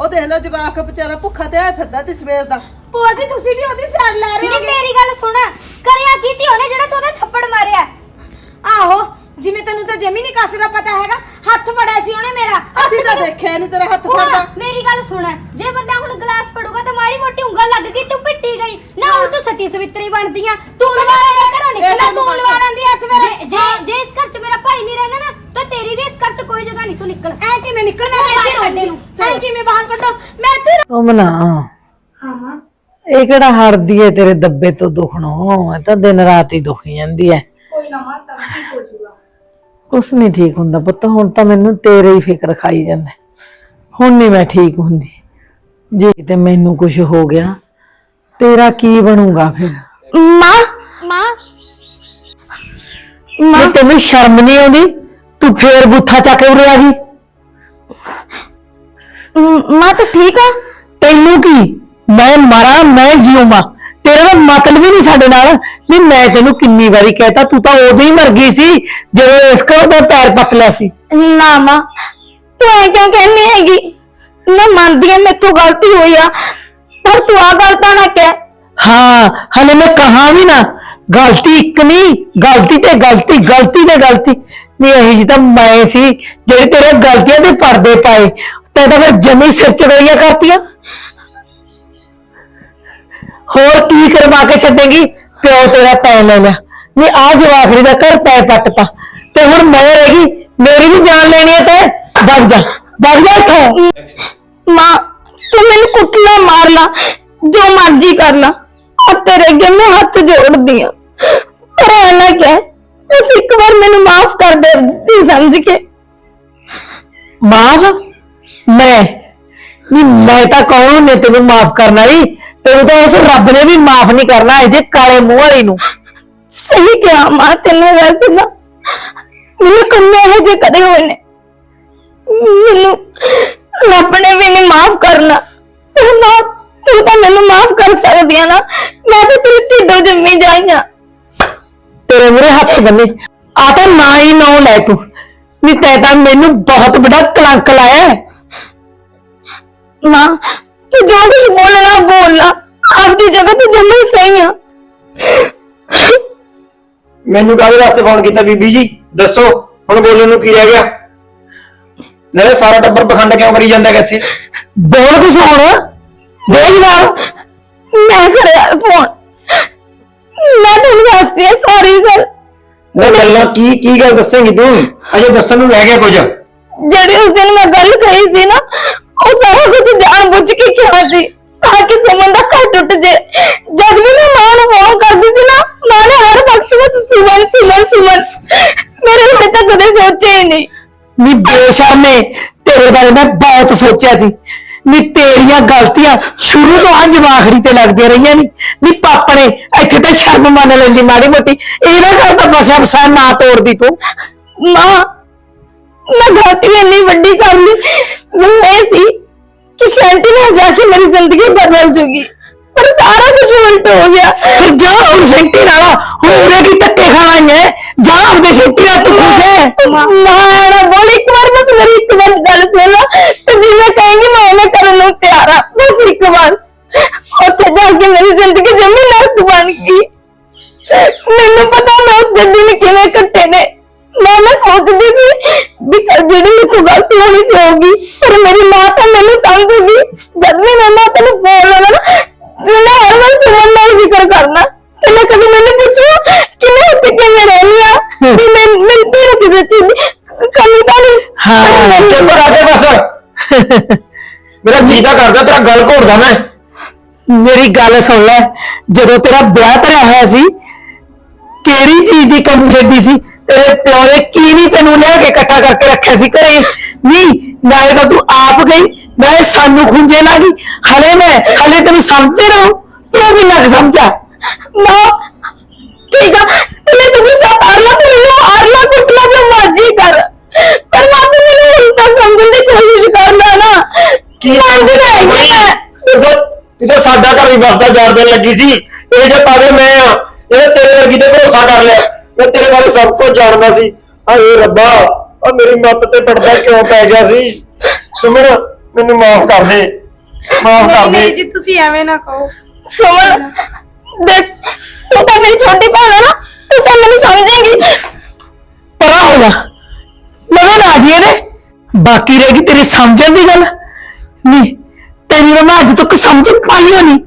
ਉਹ ਦੇਖ ਲੈ ਜਵਾਕ ਵਿਚਾਰਾ ਭੁੱਖਾ ਤੇ ਆਇਆ ਫਿਰਦਾ ਤੇ ਸਵੇਰ ਦਾ। ਭੂਆ ਜੀ ਤੁਸੀਂ ਵੀ ਉਹਦੀ ਸਾਈਡ ਲੈ ਰਹੇ ਨਹੀਂ ਹੋ ਮੇਰੀ ਗੱਲ ਸੁਣ। ਕਰਿਆ ਕੀਤੀ ਉਹਨੇ ਜਿਹੜਾ ਤੂੰ ਉਹਦੇ ਥੱਪੜ ਮਾਰਿਆ? ਆਹੋ ਜਿਵੇਂ ਤੈਨੂੰ ਤਾਂ ਜਮੀ ਨਹੀਂ ਕਾਸੇ ਪਤਾ ਹੈਗਾ ਹੱਥ ਫੜਿਆ ਸੀ ਉਹਨੇ ਮੇਰਾ। ਅਸੀਂ ਤਾਂ ਦੇਖਿਆ ਨਹੀਂ ਤੇਰਾ ਹੱਥ ਫੜਦਾ। ਮੇਰੀ ਗੱਲ ਸੁਣ। ਜੇ ਬੰਦਾ ਹੁਣ ਗਲਾਸ ਫੜੂਗਾ ਤਾਂ ਮਾੜੀ ਮੋਟੀ ਉਂਗਲ ਲੱਗ ਗਈ ਤੂੰ ਪਿੱਟੀ ਗਈ। ਨਾ ਉਹ ਤੂੰ ਸਤੀ ਸਵਿਤਰੀ ਬਣਦੀ ਆ ਤੂੰ ਨਾ ਘਰੋਂ ਤੂੰ ਲਵਾੜਾਂ ਦੀ ਹੱਥ ਮੇਰੇ ਜੇ ਜੇ ਇਸ ਘਰ 'ਚ ਮੇਰਾ ਭਾਈ ਨਹੀਂ ਰਹਿੰਦਾ ਨਾ ਤਾਂ ਤੇਰੀ ਵੀ ਇਸ ਘਰ 'ਚ ਕੋਈ ਜਗ੍ਹਾ ਨਹੀਂ ਤੂੰ ਨਿਕਲ। ਐ ਕਿਵੇਂ ਨਿਕਲ ਮੈਂ ਬਾਹਰ ਇੱਥੇ ਕੱਢੇ ਰਹੂੰਗੀ ਨੂੰ। ਐ ਕਿਵੇਂ ਬਾਹਰ ਕੱਢੋ। ਮੈਂ ਇੱਥੇ ਰਹੂੰ। ਤੁਮਨਾ ਹਾਂ ਇਹ ਕਿਹੜਾ ਹਰਦੀ ਏ ਤੇਰੇ ਦੱਬੇ ਤੋਂ ਦੁਖਣੋਂ? ਇਹ ਤਾਂ ਦਿਨ ਰਾਤ ਹੀ ਦੁਖੀ ਜਾਂਦੀ ਐ ਕੋਈ ਨਾ ਮਾਂ ਸਭ ਠੀਕ ਹੋ ਕੁਛ ਨਹੀਂ ਠੀਕ ਹੁੰਦਾ ਪੁੱਤ ਹੁਣ ਤਾਂ ਮੈਨੂੰ ਤੇਰੇ ਹੀ ਫਿਕਰ ਖਾਈ ਜਾਂਦਾ। ਹੁਣ ਨਹੀਂ ਮੈਂ ਠੀਕ ਹੁੰਦੀ। ਜੇ ਕਿਤੇ ਮੈਨੂੰ ਕੁਝ ਹੋ ਗਿਆ ਤੇਰਾ ਕੀ ਬਣੂਗਾ ਫਿਰ? ਮਾਂ ਮਾਂ। ਮੈਂ। ਤੈਨੂੰ ਸ਼ਰਮ ਨਹੀਂ ਆਉਂਦੀ ਤੂੰ ਫੇਰ ਬੁੱਥਾ ਚੱਕ ਕੇ ਉਰੇ ਆ ਗਈ ਮਾਂ ਤਾਂ ਠੀਕ ਆ? ਤੈਨੂੰ ਕੀ? ਮੈਂ ਮਰਾਂ ਮੈਂ ਜਿਉਂਗਾ ਤੇਰਾ ਤਾਂ ਮਤਲਬ ਹੀ ਨਹੀਂ ਸਾਡੇ ਨਾਲ ਵੀ ਮੈਂ ਤੈਨੂੰ ਕਿੰਨੀ ਵਾਰੀ ਕਹਿਤਾ ਤੂੰ ਤਾਂ ਉਦੋਂ ਹੀ ਮਰ ਗਈ ਸੀ ਜਦੋਂ ਇਸ ਕੋਲ ਦਾ ਪੈਰ ਪੱਟ ਲਿਆ ਸੀ। ਨਾ ਮਾਂ ਤੂੰ ਐ ਕਿਉਂ ਕਹਿੰਦੀ ਹੈਗੀ? ਮੈਂ ਮੰਨਦੀ ਆ ਮੇਥੋਂ ਗਲਤੀ ਹੋਈ ਆ ਪਰ ਤੂੰ ਆ ਗੱਲ ਤਾਂ ਨਾ ਕਹਿ। ਹਾਂ ਹਲੇ ਮੈਂ ਕਹਾ ਵੀ ਨਾ ਗਲਤੀ ਇੱਕ ਨਹੀਂ ਗਲਤੀ ਤੇ ਗਲਤੀ ਗਲਤੀ ਤੇ ਗਲਤੀ। ਨਹੀਂ ਇਹੀ ਜੀ ਤਾਂ ਮੈਂ ਸੀ ਜਿਹੜੀ ਤੇਰੇ ਗਲਤੀਆਂ ਦੇ ਪਰਦੇ ਪਾਏ ਤੇ ਤਾਂ ਫਿਰ ਜਮੀ ਸਿਰ ਚੜਾਈਆਂ ਕਰਤੀਆਂ। ਹੋਰ ਕੀ ਕਰਵਾ ਕੇ ਛੱਡੇਗੀ? ਪਿਓ ਤੇਰਾ ਪੈ ਲੈ ਲਿਆ ਨਹੀਂ ਆ ਜਵਾਖੜੀ ਦਾ ਘਰ ਪੈ ਪੱਟਤਾ ਤੇ। ਹੁਣ ਮੈਂ ਰਹਿ ਗਈ ਮੇਰੀ ਵੀ ਜਾਨ ਲੈਣੀ ਹੈ ਤੇ ਵਗ ਜਾ। ਵਗ ਜਾ ਇੱਥੋਂ। ਮਾਂ ਤੂੰ ਮੈਨੂੰ ਕੁੱਟਣਾ ਮਾਰ ਲਾ ਜੋ ਮਰਜ਼ੀ ਕਰ ਲਾ ਆ ਤੇਰੇ ਅੱਗੇ ਮੈਂ ਹੱਥ ਜੋੜਦੀ ਆ। ਪਰ ਐ ਨਾ ਕਹਿ ਬਸ ਇੱਕ ਵਾਰ ਮੈਨੂੰ ਮਾਫ ਕਰ ਦੇ ਦੀ ਸਮਝ ਕੇ। ਮਾਫ? ਮੈਂ? ਨਹੀਂ ਮੈਂ ਤਾਂ ਕੌਣ ਨੇ ਤੈਨੂੰ ਮਾਫ ਕਰਨਾ ਹੀ ਤੈਨੂੰ ਤਾਂ ਉਸ ਰੱਬ ਨੇ ਵੀ ਮਾਫ ਨਹੀਂ ਕਰਨਾ ਇਹ ਜੇ ਕਾਲੇ ਮੂੰਹ ਵਾਲੀ ਨੂੰ। ਸਹੀ ਕਿਹਾ ਮਾਂ ਤੈਨੂੰ ਵੈਸੇ ਨਾ ਮੈਨੂੰ ਕੰਮੇ ਇਹ ਜੇ ਕਦੇ ਹੋਏ ਨੇ। ਮੈਨੂੰ ਰੱਬ ਨੇ ਵੀ ਨਹੀਂ ਮਾਫ ਕਰਨਾ। ਮਾਂ ਤੂੰ ਤਾਂ ਮੈਨੂੰ ਮਾਫ ਕਰ ਸਕਦੀ ਆ ਨਾ। ਮੈਂ ਤਾਂ ਤੇਰੇ ਢਿੱਡੋਂ ਜੰਮੀ ਜਾਈਆਂ ਤੇਰੇ ਮੂਰੇ ਹੱਥ ਬੰਨੇ। ਆ ਤਾਂ ਨਾ ਹੀ ਨਾ ਲੈ ਤੂੰ। ਨਹੀਂ ਤੈ ਤਾਂ ਮੈਨੂੰ ਬਹੁਤ ਵੱਡਾ ਕਲੰਕ ਲਾਇਆ ਹੈ। ਮਾਂ ਤੂੰ ਜੋ ਕੁਝ ਬੋਲਣਾ ਬੋਲਣਾ। ਆਪਦੀ ਜਗ੍ਹਾ ਤੇ ਜੰਮੇ ਸਹੀ ਆ। ਮੈਨੂੰ ਕਾਹਦੇ ਵਾਸਤੇ ਫੋਨ ਕੀਤਾ ਬੀਬੀ ਜੀ? ਦੱਸੋ ਹੁਣ ਬੋਲਣ ਨੂੰ ਕੀ ਰਹਿ ਗਿਆ? ਨਾਲੇ ਸਾਰਾ ਟੱਬਰ ਪਖੰਡ ਕਿਉਂ ਕਰੀ ਜਾਂਦਾ ਹੈਗਾ ਇੱਥੇ? ਬੋਲ ਕੁਛ ਹੁਣ ਦੇ ਜਵਾਬ ਮੈਂ ਕਰਿਆ ਫੋਨ। ਮੈਂ ਤੁਹਾਨੂੰ ਦੱਸਦੀ ਆ ਸਾਰੀ ਗੱਲ। ਨਾ ਗੱਲਾਂ ਕੀ ਕੀ ਗੱਲ ਦੱਸੇਂਗੀ ਤੂੰ? ਅਜੇ ਦੱਸਣ ਨੂੰ ਰਹਿ ਗਿਆ ਕੁਝ। ਜਿਹੜੀ ਉਸ ਦਿਨ ਮੈਂ ਗੱਲ ਕਹੀ ਸੀ ਨਾ ਉਹ ਸਾਰਾ ਕੁਝ ਜਾਣ ਬੁੱਝ ਕੇ ਕਿਹਾ ਸੀ ਤਾਂ ਕਿ ਸੁਮਨ ਦਾ ਘਰ ਟੁੱਟ ਜੇ। ਜਦ ਵੀ ਮੈਂ ਮਾਂ ਨੂੰ ਫੋਨ ਕਰਦੀ ਸੀ ਨਾ ਮਾਂ ਨੇ ਹਰ ਵਕਤ ਬਸ ਸੁਮਨ ਸੁਮਨ ਸੁਮਨ ਮੇਰੇ ਬਾਰੇ ਤਾਂ ਕਦੇ ਸੋਚਿਆ ਹੀ ਨਹੀਂ। ਨੀ ਬੇਸ਼ਰਮੇ ਤੇਰੇ ਬਾਰੇ ਮੈਂ ਬਹੁਤ ਸੋਚਿਆ ਸੀ। ਨੀ ਤੇਰੀਆਂ ਗਲਤੀਆਂ ਸ਼ੁਰੂ ਤੋਂ ਆ ਜਵਾਖੜੀ ਤੇ ਲੱਗਦੀਆਂ ਰਹੀਆਂ ਨੀ। ਨੀ ਪਾਪਣੇ ਇੱਥੇ ਤਾਂ ਸ਼ਰਮ ਮੰਨ ਲੈਂਦੀ ਮਾੜੀ ਮੋਟੀ। ਇਹਦਾ ਘਰ ਤਾਂ ਬਸਿਆ ਬਸਾ ਨਾ ਤੋੜਦੀ ਤੂੰ। ਮਾਂ ਮੈਂ ਗਲਤੀ ਇੰਨੀ ਵੱਡੀ ਕਰ ਲਈ ਮੈਨੂੰ ਇਹ ਸੀ ਕਿ ਸ਼ਾਂਤੀ ਨਾਲ ਜਾ ਕੇ ਮੇਰੀ ਜ਼ਿੰਦਗੀ ਬਦਲ ਜੂਗੀ ਪਰ ਸਾਰਾ ਕੁਝ ਉਲਟ ਹੋ ਗਿਆ ਫਿਰ ਜਾ ਹੁਣ ਸੈਂਟੀ ਨਾਲ ਹੁਣ ਉਹਨੇ ਕੀ ਧੱਕੇ ਖਾਣੇ ਜਾ ਆਪਦੇ ਸੈਂਟੀ ਨਾਲ ਤੂੰ ਖੁਸ਼ ਹੈ ਮਾਂ ਨਾ ਬੋਲ ਇੱਕ ਵਾਰ ਬਸ ਮੇਰੀ ਇੱਕ ਵਾਰ ਗੱਲ ਸੁਣ ਲਾ ਤੇ ਜੇ ਮੈਂ ਕਹਾਂਗੀ ਮੈਂ ਉਹਨੇ ਕਰਨ ਨੂੰ ਤਿਆਰ ਆ ਬਸ ਇੱਕ ਵਾਰ ਉੱਥੇ ਜਾ ਕੇ ਮੇਰੀ ਜ਼ਿੰਦਗੀ ਜਮੀ ਨਰਕ ਬਣ ਗਈ ਮੈਨੂੰ ਪਤਾ ਮੈਂ ਉਸ ਦਿਨ ਦਿਨ ਕਿਵੇਂ ਕੱਟੇ ਨੇ ਮੈਂ ਮੈਂ ਸੋਚਦੀ ਸੀ ਵੀ ਚੱਲ ਜਿਹੜੀ ਮੇਰੇ ਤੋਂ ਗਲਤੀ ਹੋਣੀ ਸੀ ਹੋਗੀ ਪਰ ਮੇਰੀ ਮਾਂ ਤਾਂ ਮੈਨੂੰ ਸਮਝੂਗੀ। ਜਦ ਵੀ ਮੈਂ ਮਾਂ ਤੈਨੂੰ ਫੋਨ ਲਾਉਣਾ ਨਾ ਮੈਂ ਹਰ ਵਾਰ ਸੁਮਨ ਨਾਲ ਜ਼ਿਕਰ ਕਰਨਾ। ਤੇ ਮੈਂ ਕਦੇ ਮੈਨੂੰ ਪੁੱਛੂ ਕਿ ਮੈਂ ਉੱਥੇ ਕਿਵੇਂ ਰਹਿਣੀ ਆ? ਵੀ ਮੈਂ ਮਿਲਦੀ ਨੂੰ ਕਿਸੇ ਚੀਜ਼ ਦੀ ਕਮੀ ਤਾਂ ਨਹੀਂ। ਹਾਂ ਚੁੱਪ ਕਰ ਦੇ ਬਸ। ਮੇਰਾ ਜੀਦਾ ਕਰਦਾ ਤੇਰਾ ਗੱਲ ਘੋੜਦਾ ਮੈਂ। ਮੇਰੀ ਗੱਲ ਸੁਣ ਲੈ ਜਦੋਂ ਤੇਰਾ ਵਿਆਹ ਧਰਿਆ ਹੋਇਆ ਸੀ ਕਿਹੜੀ ਚੀਜ਼ ਦੀ ਕਮੀ ਛੱਡੀ ਸੀ? ਤੇਰੇ ਪਿਓ ਨੇ ਕੀ ਨਹੀਂ ਤੈਨੂੰ ਲਿਆ ਕੇ ਇਕੱਠਾ ਕਰਕੇ ਰੱਖਿਆ ਸੀ ਘਰੇ? ਨਹੀਂ ਨਾਲੇ ਤਾਂ ਤੂੰ ਆਪ ਗਈ ਨਾਲੇ ਸਾਨੂੰ ਖੁੰਝੇ ਲੱਗੀ ਹਲੇ ਮੈਂ ਹਲੇ ਤੈਨੂੰ ਸਮਝੇ ਰਹੂ ਤੂੰ ਵੀ ਲੱਗ ਸਮਝਾ ਮਾਂ ਠੀਕ ਆ ਤੇ ਮੈਂ ਤੈਨੂੰ ਸਭ ਕਰ ਲਾ ਤੂੰ ਮੈਨੂੰ ਮਾਰ ਲਾ ਕੁੱਟ ਲਾ ਜੋ ਮਰਜ਼ੀ ਕਰ। ਪਰ ਮਾਂ ਤੂੰ ਮੈਨੂੰ ਉਲਟਾ ਸਮਝਣ ਦੀ ਕੋਸ਼ਿਸ਼ ਕਰਨਾ ਨਾ। ਕੀ ਮੰਨਦੀ ਤਾਂ ਹੈਗੀ ਆ। ਜਦੋਂ ਜਦੋਂ ਸਾਡਾ ਘਰ ਵੀ ਵਸਦਾ ਜਾਣ ਦੇਣ ਲੱਗੀ ਸੀ ਇਹ ਜੇ ਪਾਗਲ ਮੈਂ ਆ ਇਹਨੇ ਤੇਰੇ ਵਰਗੀ ਤੇ ਭਰੋਸਾ ਕਰ ਲਿਆ। ਮੈਂ ਤੇਰੇ ਬਾਰੇ ਸਭ ਕੁਝ ਜਾਣਦਾ ਸੀ। ਹਾਏ ਰੱਬਾ ਆ ਮੇਰੀ ਮੱਤ ਤੇ ਪੜਦਾ ਕਿਉਂ ਪੈ ਗਿਆ ਸੀ? ਸੁਮਨ ਮੈਨੂੰ ਮਾਫ ਕਰ ਦੇ। ਮਾਫ ਕਰ ਦੇ। ਜੀ ਤੁਸੀਂ ਐਵੇਂ ਨਾ ਕਹੋ। ਸੁਮਨ ਦੇਖ ਤੂੰ ਤਾਂ ਮੇਰੀ ਛੋਟੀ ਭੈਣ ਆ ਨਾ ਤੂੰ ਤਾਂ ਮੈਨੂੰ ਸਮਝੇਂਗੀ ਪਰਾ ਹੋ ਜਾ। ਆ ਜੀ ਇਹਦੇ ਬਾਕੀ ਰਹੇਗੀ ਤੇਰੀ ਸਮਝਣ ਦੀ ਗੱਲ। ਨਹੀਂ ਤੇਰੀ ਤਾਂ ਮੈਂ ਅੱਜ ਤੱਕ ਸਮਝ ਪਾਈ ਹੋ ਨਹੀਂ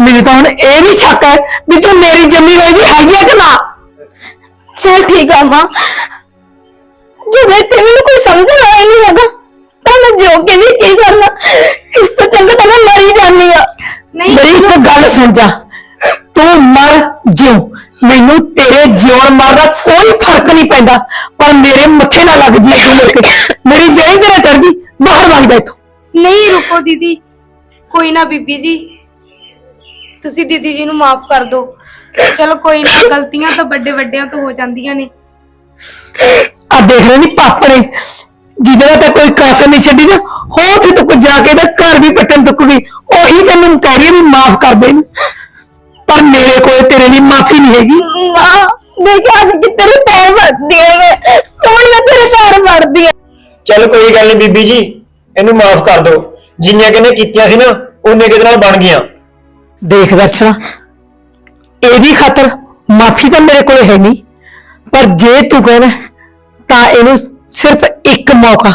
ਮੈਨੂੰ ਤਾਂ ਹੁਣ ਇਹ ਵੀ ਸ਼ੱਕ ਹੈ ਵੀ ਤੂੰ ਮੇਰੀ ਜੰਮੀ ਹੋਈ ਵੀ ਹੈਗੀ ਹੈ ਕਿ ਨਾ। ਚਲ ਠੀਕ ਆ ਮਾਂ। ਜੇ ਮੈਂ ਤੇ ਮੈਨੂੰ ਕੋਈ ਸਮਝਣ ਆਇਆ ਨਹੀਂ ਹੈਗਾ ਤਾਂ ਮੈਂ ਜੋ ਕੇ ਵੀ ਕੀ ਕਰਨਾ ਇਸ ਤੋਂ ਚੰਗਾ ਤਾਂ ਮੈਂ ਮਰ ਹੀ ਜਾਂਦੀ ਆ। ਮੇਰੀ ਇੱਕ ਗੱਲ ਸੁਣ ਜਾ। ਤੂੰ ਮਰ ਜਿਉ। ਮੈਨੂੰ ਤੇਰੇ ਜਿਉਣ ਮਰਨ ਦਾ ਕੋਈ ਫ਼ਰਕ ਨਹੀਂ ਪੈਂਦਾ ਪਰ ਮੇਰੇ ਮੱਥੇ ਨਾ ਲੱਗ ਜੀ ਤੂੰ ਮੁੜ ਕੇ। ਮੇਰੀ ਜਾਈ ਤੇਰਾ ਚੜ ਜੀ ਬਾਹਰ ਵਗ ਜਾ ਇੱਥੋਂ। ਨਹੀਂ ਰੁਕੋ ਦੀਦੀ ਕੋਈ ਨਾ ਬੀਬੀ ਜੀ। ਤੁਸੀਂ ਦੀਦੀ ਜੀ ਨੂੰ ਮਾਫ ਕਰ ਦਿਓ। ਚਲੋ ਕੋਈ ਨਾ ਗਲਤੀਆਂ ਤਾਂ ਵੱਡੇ ਵੱਡਿਆਂ ਤੋਂ ਹੋ ਜਾਂਦੀਆਂ ਨੇ। ਆ ਦੇਖ ਰਹੇ ਨੀ ਪਾਪੜੇ ਜਿਹਦੇ ਨਾਲ ਤਾਂ ਕੋਈ ਕਾਸਰ ਨਹੀਂ ਛੱਡੀ ਨਾ ਹੋ ਤੇ ਤੱਕ ਜਾ ਕੇ ਦਾ ਘਰ ਵੀ ਪੱਟਣ ਤੱਕ ਗਈ ਉਹੀ ਤੈਨੂੰ ਕਹਿ ਰਹੀ ਵੀ ਮਾਫ ਕਰ ਦੇ। ਪਰ ਮੇਰੇ ਕੋਲ ਤੇਰੇ ਲਈ ਮਾਫੀ ਨਹੀਂ ਹੈਗੀ। ਮਾਂ ਦੇਖ ਅੱਜ ਕਿ ਤੇਰੇ ਪੈਰ ਐ ਮੈਂ ਸੋਹਣ ਮੈਂ ਤੇਰੇ ਪੈਰ ਵੜਦੀ ਐ ਚੱਲ ਕੋਈ ਗੱਲ ਨਹੀਂ ਬੀਬੀ ਜੀ ਇਹਨੂੰ ਮਾਫ ਕਰ ਦਿਓ। ਜਿੰਨੀਆਂ ਕਿਨੇ ਕੀਤੀਆਂ ਸੀ ਨਾ ਉਹਨੇ ਕਿਹਦੇ ਨਾਲ ਬਣ ਗਈਆਂ? ਦੇਖ ਦਰਸ਼ਨਾ ਇਹਦੀ ਖਾਤਰ ਮਾਫੀ ਤਾਂ ਮੇਰੇ ਕੋਲ ਹੈ ਨਹੀਂ। ਪਰ ਜੇ ਤੂੰ ਕਹਿਣਾ ਤਾਂ ਇਹਨੂੰ ਸਿਰਫ ਇੱਕ ਮੌਕਾ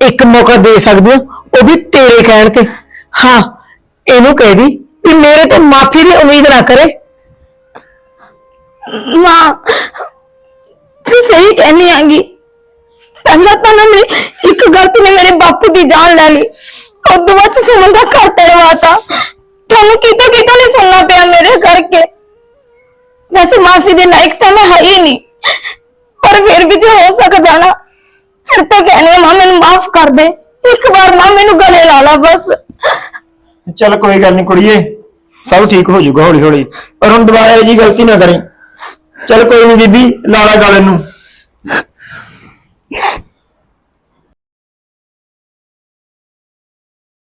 ਇੱਕ ਮੌਕਾ ਦੇ ਸਕਦੇ ਹੋ, ਉਹ ਵੀ ਤੇਰੇ ਕਹਿਣ ਤੇ। ਹਾਂ, ਇਹਨੂੰ ਕਹਿ ਦੀ ਵੀ ਮੇਰੇ ਤੋਂ ਮਾਫੀ ਦੀ ਉਮੀਦ ਨਾ ਕਰੇ। ਮਾਂ, ਤੂੰ ਸਹੀ ਕਹਿੰਦੀ ਆਂਗੀ ਪਹਿਲਾਂ ਤਾਂ ਨਾ ਮੇਰੀ ਇੱਕ ਗਲਤੀ ਨੇ ਮੇਰੇ ਬਾਪੂ ਦੀ ਜਾਨ ਲੈ ਲਈ। ਉਦੋਂ ਬਾਅਦ ਚ ਘਰ ਤੜਵਾਤਾ ਤੁਹਾਨੂੰ ਕਿਤੋਂ ਕਿਤੋਂ ਨਹੀਂ ਸੁਣਨਾ ਪਿਆ ਮੇਰੇ ਕਰਕੇ? ਵੈਸੇ ਮਾਫੀ ਦੇ ਲਾਇਕ ਤਾਂ ਮੈਂ ਹੈ ਹੀ ਨਹੀਂ। ਪਰ ਫਿਰ ਵੀ ਜੇ ਹੋ ਸਕਦਾ ਨਾ, ਫਿਰ ਤਾਂ ਕਹਿੰਦੇ ਮਾਂ, ਮੈਨੂੰ ਮਾਫ ਕਰ ਦੇ। ਇੱਕ ਵਾਰ ਮਾਂ ਮੈਨੂੰ ਗਲੇ ਲਾ ਲਾ ਬਸ। ਚਲ ਕੋਈ ਗੱਲ ਨਹੀਂ ਕੁੜੀਏ, ਸਭ ਠੀਕ ਹੋ ਜਾਊਗਾ ਹੌਲੀ ਹੌਲੀ ਪਰ ਹੁਣ ਦੁਬਾਰਾ ਇਹ ਜੀ ਗਲਤੀ ਨਾ ਕਰੀ। ਚਲ ਕੋਈ ਨਹੀਂ ਬੀਬੀ ਲਾਲਾ ਗਲੇ ਨੂੰ